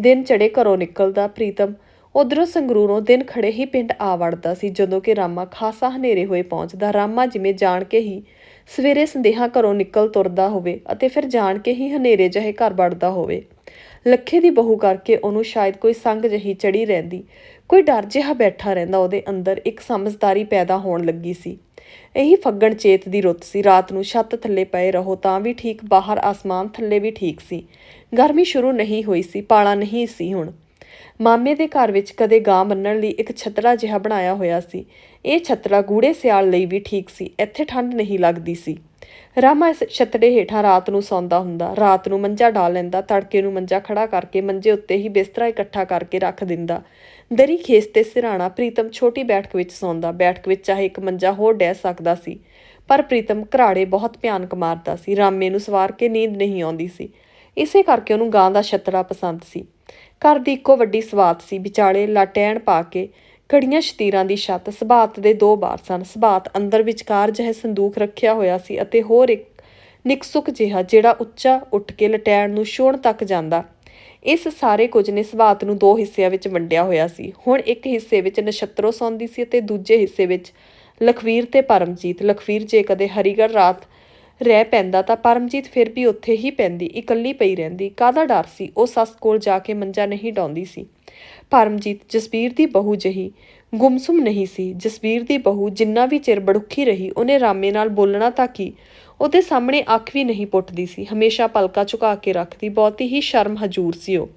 ਦਿਨ ਚੜੇ ਘਰੋਂ ਨਿਕਲਦਾ। ਪ੍ਰੀਤਮ ਉਧਰੋਂ ਸੰਗਰੂਰੋਂ ਦਿਨ ਖੜੇ ਹੀ ਪਿੰਡ ਆ ਵੜਦਾ ਸੀ, ਜਦੋਂ ਕਿ ਰਾਮਾ ਖਾਸਾ ਹਨੇਰੇ ਹੋਏ ਪਹੁੰਚਦਾ। ਰਾਮਾ ਜਿਵੇਂ ਜਾਣ ਕੇ ਹੀ ਸਵੇਰੇ ਸੰਧਿਆ ਘਰੋਂ ਨਿਕਲ ਤੁਰਦਾ ਹੋਵੇ ਅਤੇ ਫਿਰ ਜਾਣ ਕੇ ਹੀ ਹਨੇਰੇ ਜਿਹੇ ਘਰ ਵੜਦਾ ਹੋਵੇ। ਲੱਖੇ ਦੀ ਬਹੂ ਕਰਕੇ ਉਹਨੂੰ ਸ਼ਾਇਦ ਕੋਈ ਸੰਗ ਜਹੀ ਚੜੀ ਰਹਿੰਦੀ। ਕੋਈ ਡਰ ਜਿਹਾ ਬੈਠਾ ਰਹਿੰਦਾ, ਉਹਦੇ ਅੰਦਰ ਇੱਕ ਸਮਝਦਾਰੀ ਪੈਦਾ ਹੋਣ ਲੱਗੀ ਸੀ। ਇਹੀ ਫੱਗਣ ਚੇਤ ਦੀ ਰੁੱਤ ਸੀ। ਰਾਤ ਨੂੰ ਛੱਤ ਥੱਲੇ ਪਏ ਰਹੋ ਤਾਂ ਵੀ ਠੀਕ, ਬਾਹਰ ਆਸਮਾਨ ਥੱਲੇ ਵੀ ਠੀਕ ਸੀ। ਗਰਮੀ ਸ਼ੁਰੂ ਨਹੀਂ ਹੋਈ ਸੀ, ਪਾਲਾ ਨਹੀਂ ਸੀ ਹੁਣ। ਮਾਮੇ ਦੇ ਘਰ ਵਿੱਚ ਕਦੇ ਗਾਂ ਬੰਨਣ ਲਈ ਇੱਕ ਛਤਰਾ ਜਿਹਾ ਬਣਾਇਆ ਹੋਇਆ ਸੀ। ਇਹ ਛਤਰਾ ਗੂੜੇ ਸਿਆਲ ਲਈ ਵੀ ਠੀਕ ਸੀ, ਇੱਥੇ ਠੰਡ ਨਹੀਂ ਲੱਗਦੀ ਸੀ। ਰਾਮਾ ਇਸ ਛਤੜੇ ਹੇਠਾਂ ਰਾਤ ਨੂੰ ਸੌਂਦਾ ਹੁੰਦਾ। ਰਾਤ ਨੂੰ ਮੰਜਾ ਡਾਲ ਲੈਂਦਾ, ਤੜਕੇ ਨੂੰ ਮੰਜਾ ਖੜਾ ਕਰਕੇ ਮੰਜੇ ਉੱਤੇ ਹੀ ਬਿਸਤਰਾ ਇਕੱਠਾ ਕਰਕੇ ਰੱਖ ਦਿੰਦਾ। ਦਰੀ ਖੇਸ ਤੇ ਸਿਰਾਣਾ ਪ੍ਰੀਤਮ ਛੋਟੀ ਬੈਠਕ ਵਿੱਚ ਸੌਂਦਾ। ਬੈਠਕ ਵਿੱਚ ਚਾਹੇ ਇੱਕ ਮੰਜਾ ਹੋਰ ਡਹਿ ਸਕਦਾ ਸੀ, ਪਰ ਪ੍ਰੀਤਮ ਘਰਾੜੇ ਬਹੁਤ ਭਿਆਨਕ ਮਾਰਦਾ ਸੀ। ਰਾਮੇ ਨੂੰ ਸਵਾਰ ਕੇ ਨੀਂਦ ਨਹੀਂ ਆਉਂਦੀ ਸੀ। ਇਸੇ ਕਰਕੇ ਉਹਨੂੰ ਗਾਂ ਦਾ ਛਤਰਾ ਪਸੰਦ ਸੀ। ਘਰ ਦੀ ਇੱਕੋ ਵੱਡੀ ਸਵਾਤ ਸੀ। ਵਿਚਾਲੇ ਲਾਟੈਣ ਪਾ ਕੇ ਕੜੀਆਂ ਸ਼ਤੀਰਾਂ ਦੀ ਛੱਤ ਸਬਾਤ ਦੇ ਦੋ ਬਾਰ ਸਨ। ਸਬਾਤ ਅੰਦਰ ਵਿਚਕਾਰ ਜਿਹੇ ਸੰਦੂਕ ਰੱਖਿਆ ਹੋਇਆ ਸੀ ਅਤੇ ਹੋਰ ਇੱਕ ਨਿਕਸੁਕ ਜਿਹਾ ਜਿਹੜਾ ਉੱਚਾ ਉੱਠ ਕੇ ਲਟੈਣ ਨੂੰ ਛੋਣ ਤੱਕ ਜਾਂਦਾ ਇਸ ਸਾਰੇ ਕੁਝ ਨੇ ਸਵਾਤ ਨੂੰ ਦੋ ਹਿੱਸਿਆਂ ਵਿੱਚ ਵੰਡਿਆ ਹੋਇਆ ਸੀ। ਹੁਣ ਇੱਕ ਹਿੱਸੇ ਵਿੱਚ ਨਛੱਤਰੋ ਸੌਂਦੀ ਸੀ ਅਤੇ ਦੂਜੇ ਹਿੱਸੇ ਵਿੱਚ ਲਖਵੀਰ ਤੇ ਪਰਮਜੀਤ। ਲਖਵੀਰ ਜੇ ਕਦੇ ਹਰੀਗੜ੍ਹ ਰਾਤ ਰਹਿ ਪੈਂਦਾ ਤਾਂ ਪਰਮਜੀਤ ਫਿਰ ਵੀ ਉੱਥੇ ਹੀ ਪੈਂਦੀ, ਇਕੱਲੀ ਪਈ ਰਹਿੰਦੀ। ਕਾਹਦਾ ਡਰ ਸੀ? ਉਹ ਸੱਸ ਕੋਲ ਜਾ ਕੇ ਮੰਜਾ ਨਹੀਂ ਡਾਉਂਦੀ ਸੀ। ਪਰਮਜੀਤ ਜਸਬੀਰ ਦੀ ਬਹੂ ਜਹੀ ਗੁੰਮਸੁਮ ਨਹੀਂ ਸੀ। ਜਸਬੀਰ ਦੀ ਬਹੂ ਜਿੰਨਾ ਵੀ ਚਿਰ ਬੜੁੱਖੀ ਰਹੀ, ਉਹਨੇ ਰਾਮੇ ਨਾਲ ਬੋਲਣਾ ਤਾਂ ਕੀ? ਉਹਦੇ ਸਾਹਮਣੇ ਅੱਖ ਵੀ ਨਹੀਂ ਪੁੱਟਦੀ ਸੀ। ਹਮੇਸ਼ਾ ਪਲਕਾ ਝੁਕਾ ਕੇ ਰੱਖਦੀ, ਬਹੁਤੀ ਹੀ ਸ਼ਰਮ ਹਜੂਰ ਸੀ ਉਹ।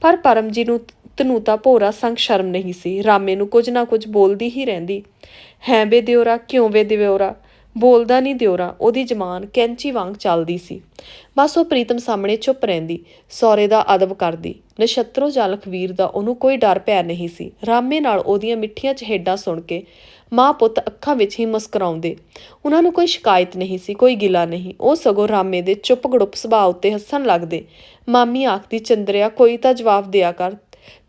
ਪਰ ਪਰਮਜੀਤ ਨੂੰ ਤਨੂੰ ਤਾਂ ਭੋਰਾ ਸੰਗ ਸ਼ਰਮ ਨਹੀਂ ਸੀ। ਰਾਮੇ ਨੂੰ ਕੁਝ ਨਾ ਕੁਝ ਬੋਲਦੀ ਹੀ ਰਹਿੰਦੀ। ਹੈ ਬੇ ਦਿਓਰਾ, ਕਿਉਂ ਵੇ ਦਿਓਰਾ? ਬੋਲਦਾ ਨਹੀਂ ਦਿਓਰਾ। ਉਹਦੀ ਜਮਾਨ ਕੈਂਚੀ ਵਾਂਗ ਚੱਲਦੀ ਸੀ। ਬਸ ਉਹ ਪ੍ਰੀਤਮ ਸਾਹਮਣੇ ਚੁੱਪ ਰਹਿੰਦੀ ਸੌਰੇ ਦਾ ਅਦਬ ਕਰਦੀ। ਨਛੱਤਰੋ ਜਾਂ ਦਾ ਉਹਨੂੰ ਕੋਈ ਡਰ ਭੈ ਨਹੀਂ ਸੀ। ਰਾਮੇ ਨਾਲ ਉਹਦੀਆਂ ਮਿੱਠੀਆਂ ਚਹੇਡਾਂ ਸੁਣ ਕੇ ਮਾਂ ਪੁੱਤ ਅੱਖਾਂ ਵਿੱਚ ਹੀ ਮੁਸਕਰਾਉਂਦੇ। ਉਹਨਾਂ ਨੂੰ ਕੋਈ ਸ਼ਿਕਾਇਤ ਨਹੀਂ ਸੀ, ਕੋਈ ਗਿਲਾ ਨਹੀਂ। ਉਹ ਸਗੋਂ ਰਾਮੇ ਦੇ ਚੁੱਪ ਗੜੁੱਪ ਸੁਭਾਅ ਉੱਤੇ ਹੱਸਣ ਲੱਗਦੇ। ਮਾਮੀ ਆਖਦੀ, ਚੰਦਰਿਆ, ਕੋਈ ਤਾਂ ਜਵਾਬ ਦਿਆ ਕਰ।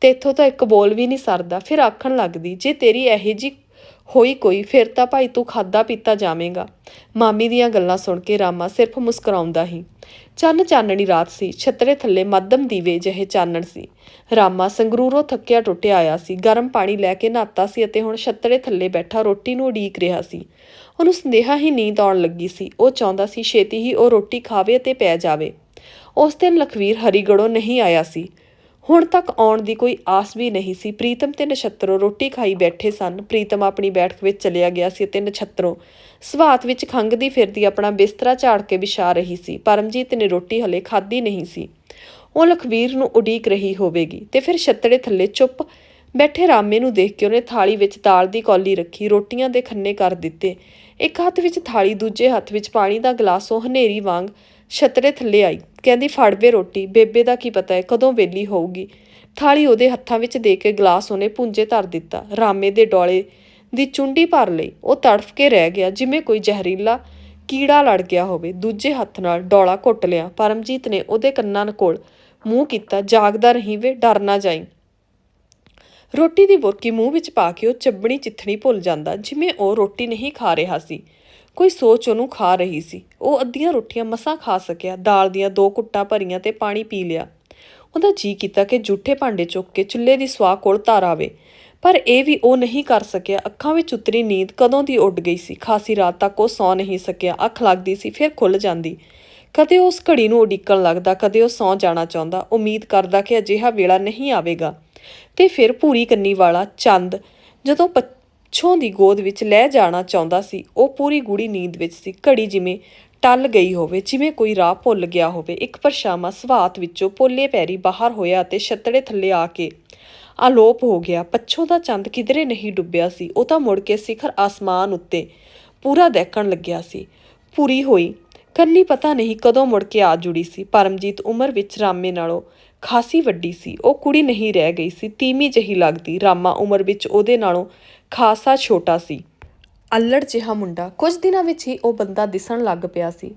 ਤੇਥੋਂ ਤਾਂ ਇੱਕ ਬੋਲ ਵੀ ਨਹੀਂ ਸਰਦਾ। ਫਿਰ ਆਖਣ ਲੱਗਦੀ, ਜੇ ਤੇਰੀ ਇਹੋ ਜੀ ਹੋਈ ਕੋਈ, ਫਿਰ ਤਾਂ ਭਾਈ ਤੂੰ ਖਾਦਾ ਪੀਤਾ ਜਾਵੇਂਗਾ। ਮਾਮੀ ਦੀਆਂ ਗੱਲਾਂ ਸੁਣ ਕੇ ਰਾਮਾ ਸਿਰਫ ਮੁਸਕਰਾਉਂਦਾ ਹੀ। ਚੰਨ ਚਾਨਣੀ ਰਾਤ ਸੀ, ਛਤਰੇ ਥੱਲੇ ਮੱਧਮ ਦੀਵੇ ਜਿਹੇ ਚਾਨਣ ਸੀ। ਰਾਮਾ ਸੰਗਰੂਰੋਂ ਥੱਕਿਆ ਟੁੱਟਿਆ ਆਇਆ ਸੀ, ਗਰਮ ਪਾਣੀ ਲੈ ਕੇ ਨਹਾਤਾ ਸੀ ਅਤੇ ਹੁਣ ਛਤਰੇ ਥੱਲੇ ਬੈਠਾ ਰੋਟੀ ਨੂੰ ਉਡੀਕ ਰਿਹਾ ਸੀ। ਉਹਨੂੰ ਸੰਦੇਹਾ ਹੀ ਨੀਂਦ ਆਉਣ ਲੱਗੀ ਸੀ। ਉਹ ਚਾਹੁੰਦਾ ਸੀ ਛੇਤੀ ਹੀ ਉਹ ਰੋਟੀ ਖਾਵੇ ਅਤੇ ਪੈ ਜਾਵੇ। ਉਸ ਦਿਨ ਲਖਵੀਰ ਹਰੀਗੜੋਂ ਨਹੀਂ ਆਇਆ ਸੀ। ਹੁਣ ਤੱਕ ਆਉਣ ਦੀ ਕੋਈ ਆਸ ਵੀ ਨਹੀਂ ਸੀ। ਪ੍ਰੀਤਮ ਤੇ ਨਛੱਤਰੋਂ ਰੋਟੀ ਖਾਈ ਬੈਠੇ ਸਨ। ਪ੍ਰੀਤਮ ਆਪਣੀ ਬੈਠਕ ਵਿੱਚ ਚਲਿਆ ਗਿਆ ਸੀ ਤੇ ਨਛੱਤਰੋਂ ਸਵਾਤ ਵਿੱਚ ਖੰਗਦੀ ਫਿਰਦੀ ਆਪਣਾ ਬਿਸਤਰਾ ਝਾੜ ਕੇ ਵਿਛਾ ਰਹੀ ਸੀ। ਪਰਮਜੀਤ ਨੇ ਰੋਟੀ ਹਲੇ ਖਾਧੀ ਨਹੀਂ ਸੀ। ਉਹ ਲਖਵੀਰ ਨੂੰ ਉਡੀਕ ਰਹੀ ਹੋਵੇਗੀ ਤੇ ਫਿਰ ਛੱਤੜੇ ਥੱਲੇ ਚੁੱਪ ਬੈਠੇ ਰਾਮੇ ਨੂੰ ਦੇਖ ਕੇ ਉਹਨੇ ਥਾਲੀ ਵਿੱਚ ਦਾਲ ਦੀ ਕੌਲੀ ਰੱਖੀ, ਰੋਟੀਆਂ ਦੇ ਖੰਨੇ ਕਰ ਦਿੱਤੇ। ਇੱਕ ਹੱਥ ਵਿੱਚ ਥਾਲੀ, ਦੂਜੇ ਹੱਥ ਵਿੱਚ ਪਾਣੀ ਦਾ ਗਲਾਸ, ਉਹ ਹਨੇਰੀ ਵਾਂਗ ਛਤਰੇ ਥੱਲੇ ਆਈ। ਕਹਿੰਦੀ, ਫੜ ਵੇ ਰੋਟੀ। ਬੇਬੇ ਦਾ ਕੀ ਪਤਾ ਹੈ? ਕਦੋਂ ਵੇਲੀ ਹੋਊਗੀ? ਥਾਲੀ ਉਹਦੇ ਹੱਥਾਂ ਵਿੱਚ ਦੇ ਕੇ ਗਲਾਸ ਉਹਨੇ ਪੁੰਜੇ ਧਰ ਦਿੱਤਾ। ਰਾਮੇ ਦੇ ਡੋਲੇ ਦੀ ਚੁੰਡੀ ਭਰ ਲਈ। ਉਹ ਤੜਫ ਕੇ ਰਹਿ ਗਿਆ। ਜਿਵੇਂ ਕੋਈ ਜ਼ਹਿਰੀਲਾ ਕੀੜਾ ਲੜ ਗਿਆ ਹੋਵੇ, ਦੂਜੇ ਹੱਥ ਨਾਲ ਡੋਲਾ ਘੁੱਟ ਲਿਆ। ਪਰਮਜੀਤ ਨੇ ਉਹਦੇ ਕੰਨਾਂ ਕੋਲ ਮੂੰਹ ਕੀਤਾ। ਜਾਗਦਾ ਰਹੀ ਵੇ, ਡਰ ਨਾ ਜਾਈ। ਰੋਟੀ ਦੀ ਬੁਰਕੀ ਮੂੰਹ ਵਿੱਚ ਪਾ ਕੇ ਉਹ ਚੱਬਣੀ ਚਿੱਥਣੀ ਭੁੱਲ ਜਾਂਦਾ। ਜਿਵੇਂ ਉਹ ਰੋਟੀ ਨਹੀਂ ਖਾ ਰਿਹਾ ਸੀ। ਕੋਈ ਸੋਚ ਉਹਨੂੰ ਖਾ ਰਹੀ ਸੀ। ਉਹ ਅੱਧੀਆਂ ਰੋਟੀਆਂ ਮਸਾਂ ਖਾ ਸਕਿਆ। ਦਾਲ ਦੀਆਂ ਦੋ ਕੁੱਟਾਂ ਭਰੀਆਂ ਤੇ ਪਾਣੀ ਪੀ ਲਿਆ। ਉਹਦਾ ਜੀ ਕੀਤਾ ਕਿ ਜੂਠੇ ਭਾਂਡੇ ਚੁੱਕ ਕੇ ਚੁੱਲ੍ਹੇ ਦੀ ਸਵਾਹ ਕੋਲ ਧਾਰ ਆਵੇ। ਪਰ ਇਹ ਵੀ ਉਹ ਨਹੀਂ ਕਰ ਸਕਿਆ। ਅੱਖਾਂ ਵਿੱਚ ਉਤਰੀ ਨੀਂਦ ਕਦੋਂ ਦੀ ਉੱਡ ਗਈ ਸੀ। ਖਾਸੀ ਰਾਤ ਤੱਕ ਉਹ ਸੌ ਨਹੀਂ ਸਕਿਆ। ਅੱਖ ਲੱਗਦੀ ਸੀ, ਫਿਰ ਖੁੱਲ ਜਾਂਦੀ। ਕਦੇ ਉਸ ਘੜੀ ਨੂੰ ਉਡੀਕਣ ਲੱਗਦਾ, ਕਦੇ ਉਹ ਸੌ ਜਾਣਾ ਚਾਹੁੰਦਾ। ਉਮੀਦ ਕਰਦਾ ਕਿ ਅਜਿਹਾ ਵੇਲਾ ਨਹੀਂ ਆਵੇਗਾ। ਤੇ ਫਿਰ ਭੂਰੀ ਕੰਨੀ ਵਾਲਾ ਚੰਦ ਜਦੋਂ ਪੱਛੋਂ ਦੀ ਗੋਦ ਵਿੱਚ ਲੈ ਜਾਣਾ ਚਾਹੁੰਦਾ ਸੀ। ਉਹ ਪੂਰੀ ਗੂੜੀ ਨੀਂਦ ਵਿੱਚ ਸੀ। ਘੜੀ ਜਿਵੇਂ ਟੱਲ ਗਈ ਹੋਵੇ, ਜਿਵੇਂ ਕੋਈ ਰਾਹ ਭੁੱਲ ਗਿਆ ਹੋਵੇ। ਇੱਕ ਪਰਛਾਵਾਂ ਸਵਾਤ ਵਿੱਚੋਂ ਪੋਲੇ ਪੈਰੀ ਬਾਹਰ ਹੋਇਆ ਤੇ ਛੱਤੜੇ ਥੱਲੇ ਆ ਕੇ ਆਲੋਪ ਹੋ ਗਿਆ। ਪੱਛੋਂ ਦਾ ਚੰਦ ਕਿਧਰੇ ਨਹੀਂ ਡੁੱਬਿਆ ਸੀ। ਉਹ ਤਾਂ ਮੁੜ ਕੇ ਸਿਖਰ ਆਸਮਾਨ ਉੱਤੇ ਪੂਰਾ ਦੇਖਣ ਲੱਗਿਆ ਸੀ। ਪੂਰੀ ਹੋਈ। ਕੰਨੀ ਪਤਾ ਨਹੀਂ ਕਦੋਂ ਮੁੜ ਕੇ ਆ ਜੁੜੀ ਸੀ। ਪਰਮਜੀਤ ਉਮਰ ਵਿੱਚ ਰਾਮੇ ਨਾਲੋਂ ਖਾਸੀ ਵੱਡੀ ਸੀ। ਉਹ ਕੁੜੀ ਨਹੀਂ ਰਹਿ ਗਈ ਸੀ। ਤੀਮੀ ਜਹੀ ਲੱਗਦੀ। ਰਾਮਾ ਉਮਰ ਵਿੱਚ ਉਹਦੇ ਨਾਲੋਂ ਖਾਸਾ ਛੋਟਾ ਸੀ। ਅਲੜ ਜਿਹਾ ਮੁੰਡਾ ਕੁਝ ਦਿਨਾਂ ਵਿੱਚ ਹੀ ਉਹ ਬੰਦਾ ਦਿਸਣ ਲੱਗ ਪਿਆ ਸੀ।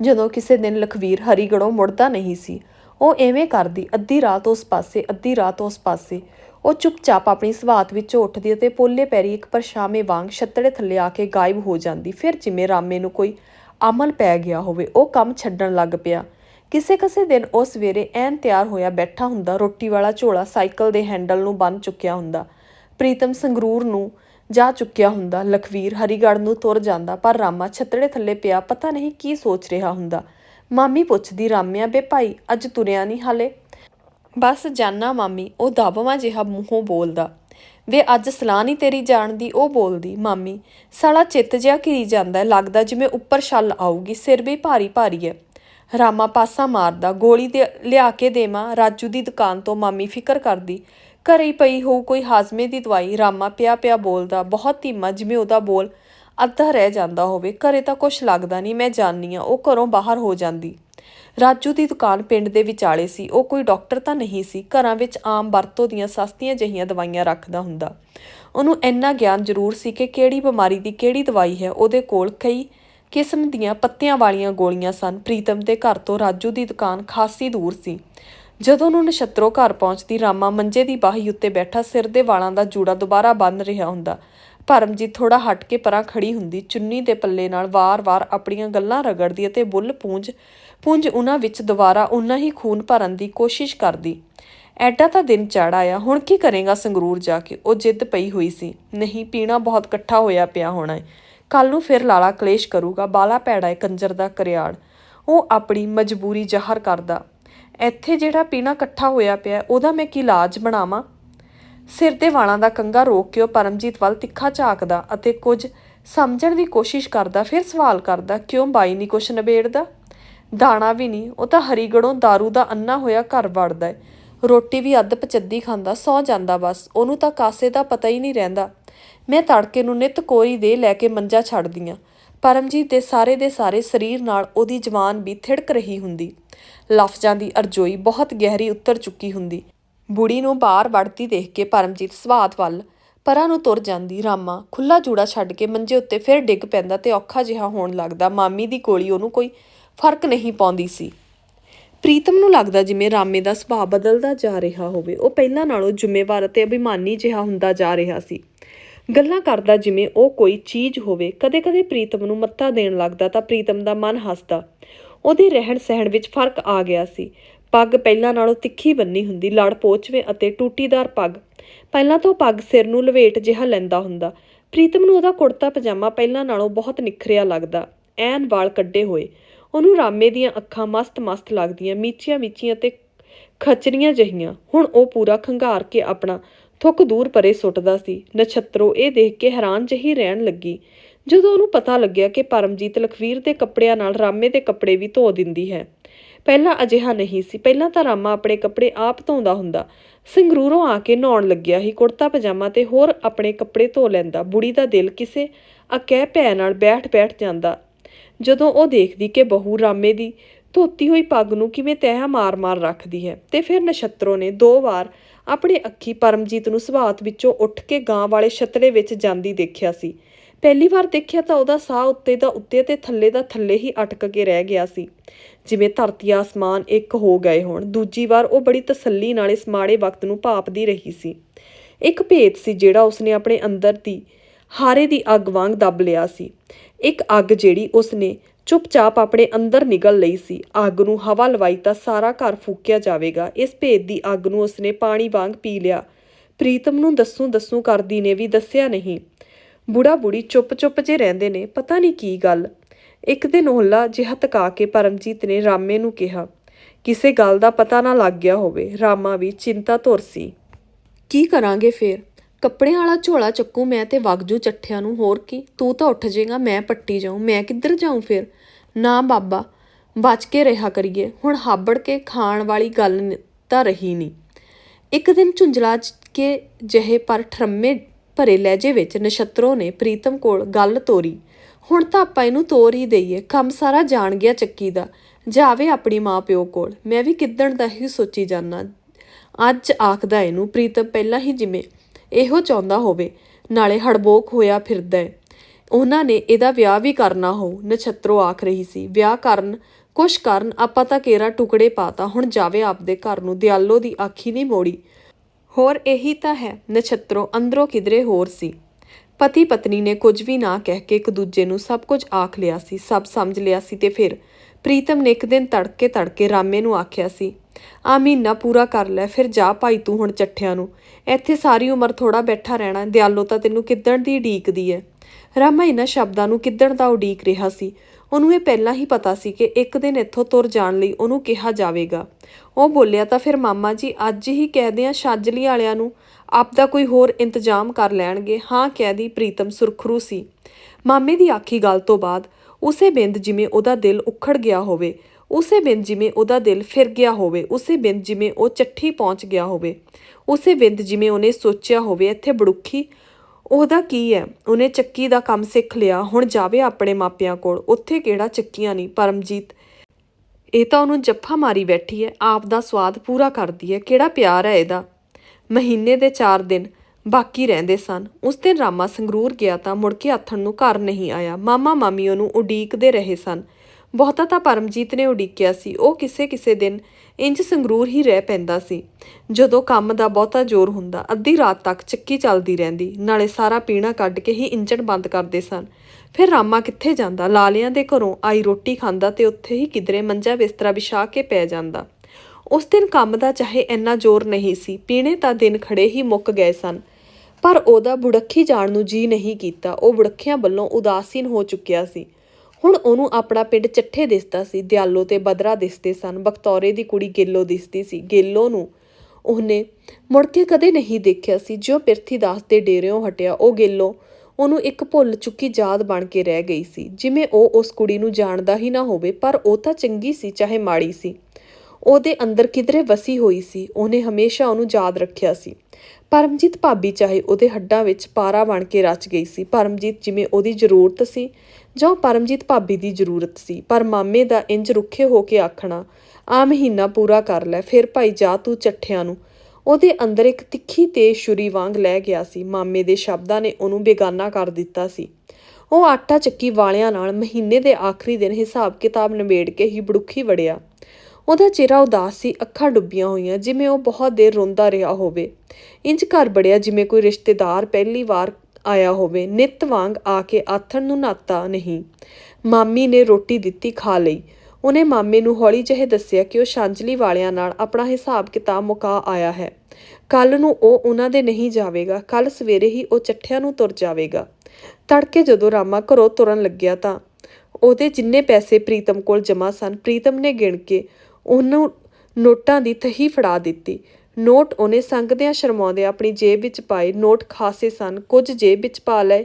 ਜਦੋਂ ਕਿਸੇ ਦਿਨ ਲਖਵੀਰ ਹਰੀਗੜੋਂ ਮੁੜਦਾ ਨਹੀਂ ਸੀ, ਉਹ ਐਵੇਂ ਕਰਦੀ, ਅੱਧੀ ਰਾਤ ਉਸ ਪਾਸੇ, ਅੱਧੀ ਰਾਤ ਉਸ ਪਾਸੇ। ਉਹ ਚੁੱਪਚਾਪ ਆਪਣੀ ਸਵਾਤ ਵਿੱਚੋਂ ਉੱਠਦੀ ਅਤੇ ਪੋਲੇ ਪੈਰੀ ਇੱਕ ਪਰਛਾਵੇਂ ਵਾਂਗ ਛੱਤੜੇ ਥੱਲੇ ਆ ਕੇ ਗਾਇਬ ਹੋ ਜਾਂਦੀ। ਫਿਰ ਜਿਵੇਂ ਰਾਮੇ ਨੂੰ ਕੋਈ ਅਮਲ ਪੈ ਗਿਆ ਹੋਵੇ, ਉਹ ਕੰਮ ਛੱਡਣ ਲੱਗ ਪਿਆ। ਕਿਸੇ ਕਿਸੇ ਦਿਨ ਉਹ ਸਵੇਰੇ ਐਨ ਤਿਆਰ ਹੋਇਆ ਬੈਠਾ ਹੁੰਦਾ, ਰੋਟੀ ਵਾਲਾ ਝੋਲਾ ਸਾਈਕਲ ਦੇ ਹੈਂਡਲ ਨੂੰ ਬੰਨ ਚੁੱਕਿਆ ਹੁੰਦਾ। ਪ੍ਰੀਤਮ ਸੰਗਰੂਰ ਨੂੰ ਜਾ ਚੁੱਕਿਆ ਹੁੰਦਾ। ਲਖਵੀਰ ਹਰੀਗੜ੍ਹ ਨੂੰ ਤੁਰ ਜਾਂਦਾ, ਪਰ ਰਾਮਾ ਛੱਤੜੇ ਥੱਲੇ ਪਿਆ, ਪਤਾ ਨਹੀਂ ਕੀ ਸੋਚ ਰਿਹਾ ਹੁੰਦਾ। ਮਾਮੀ ਪੁੱਛਦੀ, ਰਾਮਿਆ, ਬੇ ਭਾਈ, ਅੱਜ ਤੁਰਿਆ ਨਹੀਂ ਹਾਲੇ? ਬਸ ਜਾਨਾ ਮਾਮੀ, ਉਹ ਦਬਵਾ ਜਿਹਾ ਮੂੰਹੋਂ ਬੋਲਦਾ। ਵੇ, ਅੱਜ ਸਲਾਹ ਨਹੀਂ ਤੇਰੀ ਜਾਣ ਦੀ, ਉਹ ਬੋਲਦੀ। ਮਾਮੀ, ਸਾਲਾ ਚਿੱਤ ਜਿਹਾ ਘਿਰੀ ਜਾਂਦਾ ਲੱਗਦਾ ਜਿਵੇਂ ਉੱਪਰ ਛੱਲ ਆਊਗੀ, ਸਿਰ ਵੀ ਭਾਰੀ ਭਾਰੀ ਹੈ। ਰਾਮਾ ਪਾਸਾ ਮਾਰਦਾ, ਗੋਲੀ ਦੇ ਲਿਆ ਕੇ ਦੇਵਾਂ, ਰਾਜੂ ਦੀ ਦੁਕਾਨ ਤੋਂ ਮਾਮੀ ਫਿਕਰ ਕਰਦੀ। ਘਰੇ ਹੀ ਪਈ ਹੋਊ, ਕੋਈ ਹਾਜ਼ਮੇ ਦੀ ਦਵਾਈ, ਰਾਮਾ ਪਿਆ ਪਿਆ ਬੋਲਦਾ, ਬਹੁਤ ਧੀਮਾ ਜਿਵੇਂ ਉਹਦਾ ਬੋਲ, ਅੱਧਾ ਰਹਿ ਜਾਂਦਾ ਹੋਵੇ, ਘਰੇ ਤਾਂ ਕੁਛ ਲੱਗਦਾ ਨਹੀਂ, ਮੈਂ ਜਾਣਨੀ ਆ ਉਹ ਘਰੋਂ ਬਾਹਰ ਹੋ ਜਾਂਦੀ। ਰਾਜੂ ਦੀ ਦੁਕਾਨ ਪਿੰਡ ਦੇ ਵਿਚਾਲੇ ਸੀ, ਉਹ ਕੋਈ ਡਾਕਟਰ ਤਾਂ ਨਹੀਂ ਸੀ, ਘਰਾਂ ਵਿੱਚ ਆਮ ਵਰਤੋਂ ਦੀਆਂ ਸਸਤੀਆਂ ਜਹੀਆਂ ਦਵਾਈਆਂ ਰੱਖਦਾ ਹੁੰਦਾ। ਉਹਨੂੰ ਇੰਨਾ ਗਿਆਨ ਜ਼ਰੂਰ ਸੀ ਕਿ ਕਿਹੜੀ ਬਿਮਾਰੀ ਦੀ ਕਿਹੜੀ ਦਵਾਈ ਹੈ, ਉਹਦੇ ਕੋਲ ਕਈ ਕਿਸਮ ਦੀਆਂ ਪੱਤਿਆਂ ਵਾਲੀਆਂ ਗੋਲੀਆਂ ਸਨ। ਪ੍ਰੀਤਮ ਦੇ ਘਰ ਤੋਂ ਰਾਜੂ ਦੀ ਦੁਕਾਨ ਖਾਸੀ ਦੂਰ ਸੀ। ਜਦੋਂ ਉਹਨੂੰ ਨਛੱਤਰੋ ਘਰ ਪਹੁੰਚਦੀ, ਰਾਮਾ ਮੰਜੇ ਦੀ ਬਾਹੀ ਉੱਤੇ ਬੈਠਾ, ਸਿਰ ਦੇ ਵਾਲਾਂ ਦਾ ਜੂੜਾ ਦੁਬਾਰਾ ਬੰਨ ਰਿਹਾ ਹੁੰਦਾ। ਪਰਮਜੀਤ ਥੋੜਾ ਹਟ ਕੇ ਪਰਾਂ ਖੜੀ ਹੁੰਦੀ, ਚੁੰਨੀ ਦੇ ਪੱਲੇ ਨਾਲ ਵਾਰ-ਵਾਰ ਆਪਣੀਆਂ ਗੱਲਾਂ ਰਗੜਦੀ ਅਤੇ ਬੁੱਲ ਪੂੰਝ ਪੁੰਜ ਉਹਨਾਂ ਵਿੱਚ ਦੁਬਾਰਾ ਉਨਾ ਹੀ ਖੂਨ ਭਰਨ ਦੀ ਕੋਸ਼ਿਸ਼ ਕਰਦੀ। ਐਡਾ ਤਾਂ ਦਿਨ ਚੜ ਆਇਆ, ਹੁਣ ਕੀ ਕਰੇਗਾ ਸੰਗਰੂਰ ਜਾ ਕੇ? ਉਹ ਜਿੱਦ ਪਈ ਹੋਈ ਸੀ। ਨਹੀਂ, ਪੀਣਾ ਬਹੁਤ ਇਕੱਠਾ ਹੋਇਆ ਪਿਆ ਹੋਣਾ ਹੈ ਕੱਲ ਨੂੰ ਫਿਰ ਲਾਲਾ ਕਲੇਸ਼ ਕਰੂਗਾ, ਬਾਲਾ ਪੈੜਾ ਹੈ ਕੰਜਰ ਦਾ ਕਰਿਆੜ ਉਹ ਆਪਣੀ ਮਜਬੂਰੀ ਜ਼ਾਹਰ ਕਰਦਾ। ਇੱਥੇ ਜਿਹੜਾ ਪੀਣਾ ਇਕੱਠਾ ਹੋਇਆ ਪਿਆ, ਉਹਦਾ ਮੈਂ ਕੀ ਇਲਾਜ ਬਣਾਵਾਂ? ਸਿਰ ਦੇ ਵਾਲਾਂ ਦਾ ਕੰਗਾ ਰੋਕ ਕੇ ਉਹ ਪਰਮਜੀਤ ਵੱਲ ਤਿੱਖਾ ਝਾਕਦਾ ਅਤੇ ਕੁਝ ਸਮਝਣ ਦੀ ਕੋਸ਼ਿਸ਼ ਕਰਦਾ, ਫਿਰ ਸਵਾਲ ਕਰਦਾ, ਕਿਉਂ ਬਾਈ ਨਹੀਂ ਕੁਛ ਨਿਬੇੜਦਾ? ਦਾਣਾ ਵੀ ਨਹੀਂ ਉਹ ਤਾਂ ਹਰੀਗੜੋਂ दारू ਦਾ ਅੰਨਾ ਹੋਇਆ ਘਰ ਵੜਦਾ ਹੈ ਰੋਟੀ ਵੀ ਅੱਧ ਪਚੱਦੀ ਖਾਂਦਾ, ਸੌ ਜਾਂਦਾ ਬਸ, ਉਹਨੂੰ ਤਾਂ ਕਾਸੇ ਦਾ ਪਤਾ ਹੀ ਨਹੀਂ ਰਹਿੰਦਾ। ਮੈਂ ਤੜਕੇ ਨੂੰ ਨਿਤ ਕੋਰੀ ਦੇ ਲੈ ਕੇ ਮੰਜਾ ਛੱਡਦੀ ਛੱਡਦੀਆਂ ਪਰਮਜੀਤ ਦੇ ਸਾਰੇ ਦੇ ਸਾਰੇ ਸਰੀਰ ਨਾਲ ਉਹਦੀ ਜਵਾਨ ਵੀ ਥਿੜਕ ਰਹੀ ਹੁੰਦੀ। ਲਫ਼ਜ਼ਾਂ ਦੀ ਅਰਜ਼ੋਈ ਬਹੁਤ ਗਹਿਰੀ ਉਤਰ ਚੁੱਕੀ ਹੁੰਦੀ। ਬੁੜੀ ਨੂੰ ਬਾਹਰ ਵੜਦੀ ਦੇਖ ਕੇ ਪਰਮਜੀਤ ਸਵਾਦ ਵੱਲ ਪਰਾਂ ਨੂੰ ਤੁਰ ਜਾਂਦੀ। ਰਾਮਾ ਖੁੱਲਾ ਜੂੜਾ ਛੱਡ ਕੇ ਮੰਜੇ ਉੱਤੇ ਫਿਰ ਡਿੱਗ ਪੈਂਦਾ ਤੇ ਔਖਾ ਜਿਹਾ ਹੋਣ ਲੱਗਦਾ। ਮਾਮੀ ਦੀ ਗੋਲੀ ਉਹਨੂੰ ਕੋਈ ਫ਼ਰਕ ਨਹੀਂ ਪਾਉਂਦੀ ਸੀ। ਪ੍ਰੀਤਮ ਨੂੰ ਲੱਗਦਾ ਜਿਵੇਂ ਰਾਮੇ ਦਾ ਸੁਭਾਅ ਬਦਲਦਾ ਜਾ ਰਿਹਾ ਹੋਵੇ। ਉਹ ਪਹਿਲਾਂ ਨਾਲੋਂ ਜ਼ਿੰਮੇਵਾਰ ਅਤੇ ਅਭਿਮਾਨੀ ਜਿਹਾ ਹੁੰਦਾ ਜਾ ਰਿਹਾ ਸੀ। ਗੱਲਾਂ ਕਰਦਾ ਜਿਵੇਂ ਉਹ ਕੋਈ ਚੀਜ਼ ਹੋਵੇ, ਕਦੇ-ਕਦੇ ਪ੍ਰੀਤਮ ਨੂੰ ਮੱਤਾ ਦੇਣ ਲੱਗਦਾ ਤਾਂ ਪ੍ਰੀਤਮ ਦਾ ਮਨ ਹੱਸਦਾ। ਉਹਦੇ ਰਹਿਣ ਸਹਿਣ ਵਿੱਚ ਫ਼ਰਕ ਆ ਗਿਆ ਸੀ। ਪੱਗ ਪਹਿਲਾਂ ਨਾਲੋਂ ਤਿੱਖੀ ਬੰਨੀ ਹੁੰਦੀ, ਲੜ ਪੋਚਵੇਂ ਅਤੇ ਟੂਟੀਦਾਰ ਪੱਗ। ਪਹਿਲਾਂ ਤੋਂ ਪੱਗ ਸਿਰ ਨੂੰ ਲਵੇਟ ਜਿਹਾ ਲੈਂਦਾ ਹੁੰਦਾ। ਪ੍ਰੀਤਮ ਨੂੰ ਉਹਦਾ ਕੁੜਤਾ ਪਜਾਮਾ ਪਹਿਲਾਂ ਨਾਲੋਂ ਬਹੁਤ ਨਿਖਰਿਆ ਲੱਗਦਾ। ਐਨ ਵਾਲ ਕੱਢੇ ਹੋਏ। ਉਹਨੂੰ ਰਾਮੇ ਦੀਆਂ ਅੱਖਾਂ ਮਸਤ-ਮਸਤ ਲੱਗਦੀਆਂ ਮੀਚੀਆਂ ਮੀਚੀਆਂ ਤੇ ਖਚਰੀਆਂ ਜਹੀਆਂ। ਹੁਣ ਉਹ ਪੂਰਾ ਖੰਗਾਰ ਕੇ ਆਪਣਾ ਥੁੱਕ ਦੂਰ ਪਰੇ ਸੁੱਟਦਾ ਸੀ। ਨਛੱਤਰੋ ਇਹ ਦੇਖ ਕੇ ਹੈਰਾਨ ਜਹੀ ਰਹਿਣ ਲੱਗੀ। ਜਦੋਂ ਉਹਨੂੰ ਪਤਾ ਲੱਗਿਆ ਕਿ ਪਰਮਜੀਤ ਲਖਵੀਰ ਦੇ ਕੱਪੜਿਆਂ ਨਾਲ ਰਾਮੇ ਦੇ ਕੱਪੜੇ ਵੀ ਧੋ ਦਿੰਦੀ ਹੈ। ਪਹਿਲਾਂ ਅਜਿਹਾ ਨਹੀਂ ਸੀ। ਪਹਿਲਾਂ ਤਾਂ ਰਾਮਾ ਆਪਣੇ ਕੱਪੜੇ ਆਪ ਧੋਂਦਾ ਹੁੰਦਾ। ਸੰਗਰੂਰੋਂ ਆ ਕੇ ਨਹਾਉਣ ਲੱਗਿਆ ਹੀ ਕੁੜਤਾ, ਪਜਾਮਾ ਤੇ ਹੋਰ ਆਪਣੇ ਕੱਪੜੇ ਧੋ ਲੈਂਦਾ। ਬੁੜੀ ਦਾ ਦਿਲ ਕਿਸੇ ਅਕਹਿ ਭੈ ਨਾਲ ਬੈਠ-ਬੈਠ ਜਾਂਦਾ। ਜਦੋਂ ਉਹ ਦੇਖਦੀ ਕਿ ਬਹੂ ਰਾਮੇ ਦੀ ਧੋਤੀ ਹੋਈ ਪੱਗ ਨੂੰ ਕਿਵੇਂ ਤਹਿ ਮਾਰ-ਮਾਰ ਰੱਖਦੀ ਹੈ ਤੇ ਫਿਰ ਨਛੱਤਰੋ ਨੇ ਦੋ ਵਾਰ ਆਪਣੇ ਅੱਖੀ ਪਰਮਜੀਤ ਨੂੰ ਸਵਾਤ ਵਿੱਚੋਂ ਉੱਠ ਕੇ ਗਾਂ ਵਾਲੇ ਛਤੜੇ ਵਿੱਚ ਜਾਂਦੀ ਦੇਖਿਆ ਸੀ। ਪਹਿਲੀ ਵਾਰ ਦੇਖਿਆ ਤਾਂ ਉਹਦਾ ਸਾਹ ਉੱਤੇ ਦਾ ਉੱਤੇ ਤੇ ਥੱਲੇ ਦਾ ਥੱਲੇ ਹੀ ਅਟਕ ਕੇ ਰਹਿ ਗਿਆ ਸੀ। ਜਿਵੇਂ ਧਰਤੀ ਆਸਮਾਨ ਇੱਕ ਹੋ ਗਏ ਹੋਣ, ਦੂਜੀ ਵਾਰ ਉਹ ਬੜੀ ਤਸੱਲੀ ਨਾਲ ਇਸ ਮਾੜੇ ਵਕਤ ਨੂੰ ਭਾਪਦੀ ਰਹੀ ਸੀ। ਇੱਕ ਭੇਤ ਸੀ ਜਿਹੜਾ ਉਸਨੇ ਆਪਣੇ ਅੰਦਰ ਦੀ ਹਾਰੇ ਦੀ ਅੱਗ ਵਾਂਗ ਦੱਬ ਲਿਆ ਸੀ। ਇੱਕ ਅੱਗ ਜਿਹੜੀ ਉਸਨੇ ਚੁੱਪਚਾਪ ਆਪਣੇ ਅੰਦਰ ਨਿਗਲ ਲਈ ਸੀ। ਅੱਗ ਨੂੰ ਹਵਾ ਲਵਾਈ ਤਾਂ ਸਾਰਾ ਘਰ ਫੂਕਿਆ ਜਾਵੇਗਾ। ਇਸ ਭੇਦ ਦੀ ਅੱਗ ਨੂੰ ਉਸਨੇ ਪਾਣੀ ਵਾਂਗ ਪੀ ਲਿਆ। ਪ੍ਰੀਤਮ ਨੂੰ ਦੱਸੂ ਦੱਸੂ ਕਰਦੀ ਨੇ ਵੀ ਦੱਸਿਆ ਨਹੀਂ। ਬੁੜਾ ਬੁੜੀ ਚੁੱਪ-ਚੁੱਪ ਜੇ ਰਹਿੰਦੇ ਨੇ, ਪਤਾ ਨਹੀਂ ਕੀ ਗੱਲ। ਇੱਕ ਦਿਨ ਉਹਲਾ ਜਿਹਾ ਤਕਾ ਕੇ ਪਰਮਜੀਤ ਨੇ ਰਾਮੇ ਨੂੰ ਕਿਹਾ, ਕਿਸੇ ਗੱਲ ਦਾ ਪਤਾ ਨਾ ਲੱਗ ਗਿਆ ਹੋਵੇ। ਰਾਮਾ ਵੀ ਚਿੰਤਾ ਧੁਰ ਸੀ। ਕੀ ਕਰਾਂਗੇ ਫੇਰ? ਕੱਪੜਿਆਂ ਵਾਲਾ ਝੋਲਾ ਚੱਕੂ ਮੈਂ ਤੇ ਵਗਜੂ ਚੱਠਿਆਂ ਨੂੰ, ਹੋਰ ਕੀ? ਤੂੰ ਤਾਂ ਉੱਠ ਜੇਗਾ, ਮੈਂ ਪੱਟੀ ਜਾਉਂ ਮੈਂ ਕਿੱਧਰ ਜਾਉਂ ਫਿਰ? ਨਾ ਬਾਬਾ, ਬਚ ਕੇ ਰਿਹਾ ਕਰੀਏ। ਹੁਣ ਹਾਬੜ ਕੇ ਖਾਣ ਵਾਲੀ ਗੱਲ ਤਾਂ ਰਹੀ ਨਹੀਂ ਇੱਕ ਦਿਨ ਝੁੰਝਲਾ ਕੇ ਜਹੇ ਪਰ ਠਰਮੇ ਭਰੇ ਲਹਿਜੇ ਵਿੱਚ ਨਛੱਤਰੋ ਨੇ ਪ੍ਰੀਤਮ ਕੋਲ ਗੱਲ ਤੋਰੀ। ਹੁਣ ਤਾਂ ਆਪਾਂ ਇਹਨੂੰ ਤੋਰ ਹੀ ਦਈਏ, ਕੰਮ ਸਾਰਾ ਜਾਣ ਗਿਆ ਚੱਕੀ ਦਾ। ਜਾਵੇ ਆਪਣੀ ਮਾਂ ਪਿਓ ਕੋਲ, ਮੈਂ ਵੀ ਕਿੱਦਣ ਦਾ ਹੀ ਸੋਚੀ ਜਾਨਾ। ਅੱਜ ਆਖਦਾ ਇਹਨੂੰ, ਪ੍ਰੀਤਮ ਪਹਿਲਾਂ ਹੀ ਜਿਵੇਂ ਇਹੋ ਚਾਹੁੰਦਾ ਹੋਵੇ, ਨਾਲੇ ਹੜਬੋਕ ਹੋਇਆ ਫਿਰਦਾ ਹੈ। ਉਹਨਾਂ ਨੇ ਇਹਦਾ ਵਿਆਹ ਵੀ ਕਰਨਾ ਹੋ, ਨਛੱਤਰੋ ਆਖ ਰਹੀ ਸੀ। ਵਿਆਹ ਕਰਨ, ਕੁਛ ਕਰਨ ਆਪਾਂ ਤਾਂ ਕੇਰਾ ਟੁਕੜੇ ਪਾਤਾ, ਹੁਣ ਜਾਵੇ ਆਪਦੇ ਘਰ ਨੂੰ, ਦਿਆਲੋ ਦੀ ਆਖੀ ਨਹੀਂ ਮੋੜੀ। ਹੋਰ ਇਹੀ ਤਾਂ ਹੈ, ਨਛੱਤਰੋ ਅੰਦਰੋਂ ਕਿਧਰੇ ਹੋਰ ਸੀ। ਪਤੀ ਪਤਨੀ ਨੇ ਕੁਝ ਵੀ ਨਾ ਕਹਿ ਕੇ ਇੱਕ ਦੂਜੇ ਨੂੰ ਸਭ ਕੁਝ ਆਖ ਲਿਆ ਸੀ, ਸਭ ਸਮਝ ਲਿਆ ਸੀ ਤੇ ਫਿਰ ਪ੍ਰੀਤਮ ਨੇ ਇੱਕ ਦਿਨ ਤੜਕੇ ਤੜਕੇ ਰਾਮੇ ਨੂੰ ਆਖਿਆ ਸੀ ਆ ਮਹੀਨਾ ਪੂਰਾ ਕਰ ਲੈ, ਫਿਰ ਜਾ ਭਾਈ ਤੂੰ ਹੁਣ ਚੱਠਿਆਂ ਨੂੰ। ਇੱਥੇ ਸਾਰੀ ਉਮਰ ਥੋੜਾ ਬੈਠਾ ਰਹਿਣਾ, ਦਿਆਲੋ ਤਾਂ ਤੈਨੂੰ ਕਿੱਦਣ ਦੀ ਢੀਕਦੀ ਹੈ ਰਾਮਾ ਇਹਨਾਂ ਸ਼ਬਦਾਂ ਨੂੰ ਕਿੱਦਣ ਦਾ ਉਡੀਕ ਰਿਹਾ ਸੀ। ਉਹਨੂੰ ਇਹ ਪਹਿਲਾਂ ਹੀ ਪਤਾ ਸੀ ਕਿ ਇੱਕ ਦਿਨ ਇੱਥੋਂ ਤੁਰ ਜਾਣ ਲਈ ਉਹਨੂੰ ਕਿਹਾ ਜਾਵੇਗਾ। ਉਹ ਬੋਲਿਆ ਤਾਂ ਫਿਰ ਮਾਮਾ ਜੀ, ਅੱਜ ਹੀ ਕਹਿਦੇ ਆ ਛਾਜਲੀ ਵਾਲਿਆਂ ਨੂੰ ਆਪ ਦਾ ਕੋਈ ਹੋਰ ਇੰਤਜ਼ਾਮ ਕਰ ਲੈਣਗੇ। ਹਾਂ, ਕਹਿ ਦੀ ਪ੍ਰੀਤਮ ਸੁਰਖਰੂ ਸੀ। ਮਾਮੇ ਦੀ ਆਖੀ ਗੱਲ ਤੋਂ ਬਾਅਦ ਉਸੇ ਬਿੰਦ ਜਿਵੇਂ ਉਹਦਾ ਦਿਲ ਉਖੜ ਗਿਆ ਹੋਵੇ ਉਸੇ ਬਿੰਦ ਜਿਵੇਂ ਉਹਦਾ ਦਿਲ ਫਿਰ ਗਿਆ ਹੋਵੇ, ਉਸੇ ਬਿੰਦ ਜਿਵੇਂ ਉਹ ਚੱਠੀ ਪਹੁੰਚ ਗਿਆ ਹੋਵੇ, ਉਸੇ ਬਿੰਦ ਜਿਵੇਂ ਉਹਨੇ ਸੋਚਿਆ ਹੋਵੇ, ਇੱਥੇ ਬੜੁੱਖੀ ਉਹਦਾ ਕੀ ਹੈ? ਉਹਨੇ ਚੱਕੀ ਦਾ ਕੰਮ ਸਿੱਖ ਲਿਆ, ਹੁਣ ਜਾਵੇ ਆਪਣੇ ਮਾਪਿਆਂ ਕੋਲ, ਉੱਥੇ ਕਿਹੜਾ ਚੱਕੀਆਂ ਨਹੀਂ ਪਰਮਜੀਤ, ਇਹ ਤਾਂ ਉਹਨੂੰ ਜੱਫਾ ਮਾਰੀ ਬੈਠੀ ਹੈ, ਆਪ ਦਾ ਸਵਾਦ ਪੂਰਾ ਕਰਦੀ ਹੈ, ਕਿਹੜਾ ਪਿਆਰ ਹੈ ਇਹਦਾ? ਮਹੀਨੇ ਦੇ 4 ਦਿਨ ਬਾਕੀ ਰਹਿੰਦੇ ਸਨ, ਉਸ ਦਿਨ ਰਾਮਾ ਸੰਗਰੂਰ ਗਿਆ ਤਾਂ ਮੁੜ ਕੇ ਆਥਣ ਨੂੰ ਘਰ ਨਹੀਂ ਆਇਆ ਮਾਮਾ ਮਾਮੀ ਉਹਨੂੰ ਉਡੀਕਦੇ ਰਹੇ ਸਨ। ਬਹੁਤਾ ਤਾਂ ਪਰਮਜੀਤ ਨੇ ਉਡੀਕਿਆ ਸੀ। ਉਹ ਕਿਸੇ ਕਿਸੇ ਦਿਨ ਇੰਜ ਸੰਗਰੂਰ ਹੀ ਰਹਿ ਪੈਂਦਾ ਸੀ। ਜਦੋਂ ਕੰਮ ਦਾ ਬਹੁਤਾ ਜ਼ੋਰ ਹੁੰਦਾ, ਅੱਧੀ ਰਾਤ ਤੱਕ ਚੱਕੀ ਚੱਲਦੀ ਰਹਿੰਦੀ, ਨਾਲੇ ਸਾਰਾ ਪੀਣਾ ਕੱਢ ਕੇ ਹੀ ਇੰਜਣ ਬੰਦ ਕਰਦੇ ਸਨ। ਫਿਰ ਰਾਮਾ ਕਿੱਥੇ ਜਾਂਦਾ? ਲਾਲਿਆਂ ਦੇ ਘਰੋਂ ਆਈ ਰੋਟੀ ਖਾਂਦਾ ਤੇ ਉੱਥੇ ਹੀ ਕਿਧਰੇ ਮੰਜਾ ਬਿਸਤਰਾ ਵਿਛਾ ਕੇ ਪੈ ਜਾਂਦਾ। ਉਸ ਦਿਨ ਕੰਮ ਦਾ ਚਾਹੇ ਇੰਨਾ ਜ਼ੋਰ ਨਹੀਂ ਸੀ, ਪੀਣੇ ਤਾਂ ਦਿਨ ਖੜੇ ਹੀ ਮੁੱਕ ਗਏ ਸਨ। ਪਰ ਉਹਦਾ ਬੁੜੱਖੀ ਜਾਣ ਨੂੰ ਜੀ ਨਹੀਂ ਕੀਤਾ। ਉਹ ਬੁੜੱਖਿਆਂ ਵੱਲੋਂ ਉਦਾਸੀਨ ਹੋ ਚੁੱਕਿਆ ਸੀ। ਹੁਣ ਉਹਨੂੰ ਆਪਣਾ ਪਿੰਡ ਚੱਠੇ ਦਿਸਦਾ ਸੀ, ਦਿਆਲੋ ਤੇ ਬਦਰਾ ਦਿਸਦੇ ਸਨ ਬਖਤੌਰੇ ਦੀ ਕੁੜੀ ਗੇਲੋ ਦਿਸਦੀ ਸੀ। ਗੇਲੋ ਨੂੰ ਉਹਨੇ ਮੁੜ ਕੇ ਕਦੇ ਨਹੀਂ ਦੇਖਿਆ ਸੀ ਜੋ ਪਿਰਥੀਦਾਸ ਦੇ ਡੇਰਿਓਂ ਹਟਿਆ, ਉਹ ਗੇਲੋ ਉਹਨੂੰ ਇੱਕ ਭੁੱਲ ਚੁੱਕੀ ਯਾਦ ਬਣ ਕੇ ਰਹਿ ਗਈ ਸੀ। ਜਿਵੇਂ ਉਹ ਉਸ ਕੁੜੀ ਨੂੰ ਜਾਣਦਾ ਹੀ ਨਾ ਹੋਵੇ, ਪਰ ਉਹ ਤਾਂ ਚੰਗੀ ਸੀ, ਚਾਹੇ ਮਾੜੀ ਸੀ। ਉਹਦੇ ਅੰਦਰ ਕਿਧਰੇ ਵਸੀ ਹੋਈ ਸੀ, ਉਹਨੇ ਹਮੇਸ਼ਾ ਉਹਨੂੰ ਯਾਦ ਰੱਖਿਆ ਸੀ। ਪਰਮਜੀਤ ਭਾਬੀ ਚਾਹੇ ਉਹਦੇ ਹੱਡਾਂ ਵਿੱਚ ਪਾਰਾ ਬਣ ਕੇ ਰਚ ਗਈ ਸੀ, ਪਰਮਜੀਤ ਜਿਵੇਂ ਉਹਦੀ ਜ਼ਰੂਰਤ ਸੀ ਜਾਂ ਪਰਮਜੀਤ ਭਾਬੀ ਦੀ ਜ਼ਰੂਰਤ ਸੀ, ਪਰ ਮਾਮੇ ਦਾ ਇੰਜ ਰੁੱਖੇ ਹੋ ਕੇ ਆਖਣਾ, ਆ ਮਹੀਨਾ ਪੂਰਾ ਕਰ ਲੈ, ਫਿਰ ਭਾਈ ਜਾ ਤੂੰ ਚੱਠਿਆਂ ਨੂੰ। ਉਹਦੇ ਅੰਦਰ ਇੱਕ ਤਿੱਖੀ ਤੇਜ਼ ਛੁਰੀ ਵਾਂਗ ਲੈ ਗਿਆ ਸੀ। ਮਾਮੇ ਦੇ ਸ਼ਬਦਾਂ ਨੇ ਉਹਨੂੰ ਬੇਗਾਨਾ ਕਰ ਦਿੱਤਾ ਸੀ। ਉਹ ਆਟਾ ਚੱਕੀ ਵਾਲਿਆਂ ਨਾਲ ਮਹੀਨੇ ਦੇ ਆਖਰੀ ਦਿਨ ਹਿਸਾਬ ਕਿਤਾਬ ਨਿਬੇੜ ਕੇ ਹੀ ਬੜੁਖੀ ਵੜਿਆ। ਉਹਦਾ ਚਿਹਰਾ ਉਦਾਸ ਸੀ, ਅੱਖਾਂ ਡੁੱਬੀਆਂ ਹੋਈਆਂ, ਜਿਵੇਂ ਉਹ ਬਹੁਤ ਦੇਰ ਰੋਂਦਾ ਰਿਹਾ ਹੋਵੇ। ਇੰਜ ਘਰ ਬੜਿਆ ਜਿਵੇਂ ਕੋਈ ਰਿਸ਼ਤੇਦਾਰ ਪਹਿਲੀ ਵਾਰ ਆਇਆ ਹੋਵੇ, ਨਿੱਤ ਵਾਂਗ ਆ ਕੇ ਆਥਣ ਨੂੰ ਨਾਤਾ ਨਹੀਂ। ਮਾਮੀ ਨੇ ਰੋਟੀ ਦਿੱਤੀ ਖਾ ਲਈ। ਉਹਨੇ ਮਾਮੇ ਨੂੰ ਹੌਲੀ ਜਿਹੇ ਦੱਸਿਆ ਕਿ ਉਹ ਸ਼ਾਂਜਲੀ ਵਾਲਿਆਂ ਨਾਲ ਆਪਣਾ ਹਿਸਾਬ ਕਿਤਾਬ ਮੁਕਾ ਆਇਆ ਹੈ। ਕੱਲ ਨੂੰ ਉਹ ਉਹਨਾਂ ਦੇ ਨਹੀਂ ਜਾਵੇਗਾ, ਕੱਲ ਸਵੇਰੇ ਹੀ ਉਹ ਚੱਠਿਆਂ ਨੂੰ ਤੁਰ ਜਾਵੇਗਾ। ਤੜਕੇ ਜਦੋਂ ਰਾਮਾ ਘਰੋਂ ਤੁਰਨ ਲੱਗਿਆ ਤਾਂ ਉਹਦੇ ਜਿੰਨੇ ਪੈਸੇ ਪ੍ਰੀਤਮ ਕੋਲ ਜਮ੍ਹਾਂ ਸਨ, ਪ੍ਰੀਤਮ ਨੇ ਗਿਣ ਕੇ ਉਹਨੂੰ ਨੋਟਾਂ ਦੀ ਥਹੀ ਫੜਾ ਦਿੱਤੀ। ਨੋਟ ਉਹਨੇ ਸੰਗਦਿਆਂ ਸ਼ਰਮਾਉਂਦਿਆਂ ਆਪਣੀ ਜੇਬ ਵਿੱਚ ਪਾਏ। ਨੋਟ ਖਾਸੇ ਸਨ। ਕੁਝ ਜੇਬ ਵਿੱਚ ਪਾ ਲਏ,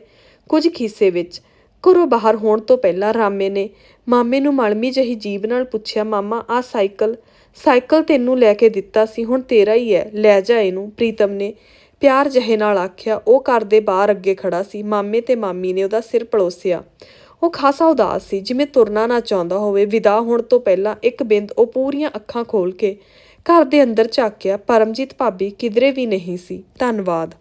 ਕੁਝ ਖੀਸੇ ਵਿੱਚ। ਘਰੋਂ ਬਾਹਰ ਹੋਣ ਤੋਂ ਪਹਿਲਾਂ ਰਾਮੇ ਨੇ ਮਾਮੇ ਨੂੰ ਮਲਮੀ ਜਹੀ ਜੀਬ ਨਾਲ ਪੁੱਛਿਆ, ਮਾਮਾ ਆ ਸਾਈਕਲ ਸਾਈਕਲ ਤੈਨੂੰ ਲੈ ਕੇ ਦਿੱਤਾ ਸੀ, ਹੁਣ ਤੇਰਾ ਹੀ ਹੈ। ਲੈ ਜਾ ਇਹਨੂੰ। ਪ੍ਰੀਤਮ ਨੇ ਪਿਆਰ ਜਹੇ ਨਾਲ ਆਖਿਆ। ਉਹ ਘਰ ਦੇ ਬਾਹਰ ਅੱਗੇ ਖੜਾ ਸੀ। ਮਾਮੇ ਤੇ ਮਾਮੀ ਨੇ ਉਹਦਾ ਸਿਰ ਪਲੋਸਿਆ। ਉਹ ਖਾਸਾ ਉਦਾਸ ਸੀ, ਜਿਵੇਂ ਤੁਰਨਾ ਨਾ ਚਾਹੁੰਦਾ ਹੋਵੇ। ਵਿਦਾ ਹੋਣ ਤੋਂ ਪਹਿਲਾਂ ਇੱਕ ਬਿੰਦ ਉਹ ਪੂਰੀਆਂ ਅੱਖਾਂ ਖੋਲ ਕੇ ਘਰ ਦੇ ਅੰਦਰ ਝਾਕਿਆ ਪਰਮਜੀਤ ਭਾਬੀ ਕਿਧਰੇ ਵੀ ਨਹੀਂ ਸੀ। ਧੰਨਵਾਦ।